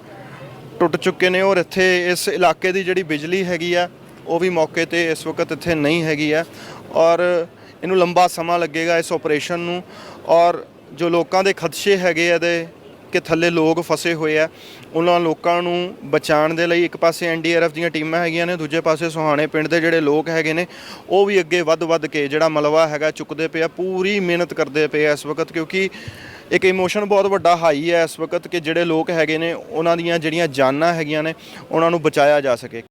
ਟੁੱਟ ਚੁੱਕੇ ਨੇ ਔਰ ਇੱਥੇ ਇਸ ਇਲਾਕੇ ਦੀ ਜਿਹੜੀ ਬਿਜਲੀ ਹੈਗੀ ਆ, ਉਹ ਵੀ ਮੌਕੇ ਤੇ ਇਸ ਵਕਤ ਇੱਥੇ ਨਹੀਂ ਹੈਗੀ ਆ ਔਰ ਇਹਨੂੰ ਲੰਬਾ ਸਮਾਂ ਲੱਗੇਗਾ ਇਸ ਆਪਰੇਸ਼ਨ ਨੂੰ ਔਰ ਜੋ ਲੋਕਾਂ ਦੇ ਖਦਸ਼ੇ ਹੈਗੇ ਆ ਇਹਦੇ ਕਿ ਥੱਲੇ ਲੋਕ ਫਸੇ ਹੋਏ ਆ, ਉਹਨਾਂ ਲੋਕਾਂ ਨੂੰ ਬਚਾਉਣ ਦੇ ਲਈ ਇੱਕ ਪਾਸੇ ਐਨਡੀਆਰਐਫ ਦੀਆਂ ਟੀਮਾਂ ਹੈਗੀਆਂ ਨੇ, ਦੂਜੇ ਪਾਸੇ ਸੁਹਾਣੇ ਪਿੰਡ ਦੇ ਜਿਹੜੇ ਲੋਕ ਹੈਗੇ ਨੇ, ਉਹ ਵੀ ਅੱਗੇ ਵੱਧ-ਵੱਧ ਕੇ ਜਿਹੜਾ ਮਲਵਾ ਹੈਗਾ ਚੁੱਕਦੇ ਪਏ ਆ, ਪੂਰੀ ਮਿਹਨਤ ਕਰਦੇ ਪਏ ਆ ਇਸ ਵਕਤ, ਕਿਉਂਕਿ ਇੱਕ ਇਮੋਸ਼ਨ ਬਹੁਤ ਵੱਡਾ ਹਾਈ ਹੈ ਇਸ ਵਕਤ ਕਿ ਜਿਹੜੇ ਲੋਕ ਹੈਗੇ ਨੇ, ਉਹਨਾਂ ਦੀਆਂ ਜਿਹੜੀਆਂ ਜਾਨਾਂ ਹੈਗੀਆਂ ਨੇ, ਉਹਨਾਂ ਨੂੰ ਬਚਾਇਆ ਜਾ ਸਕੇ।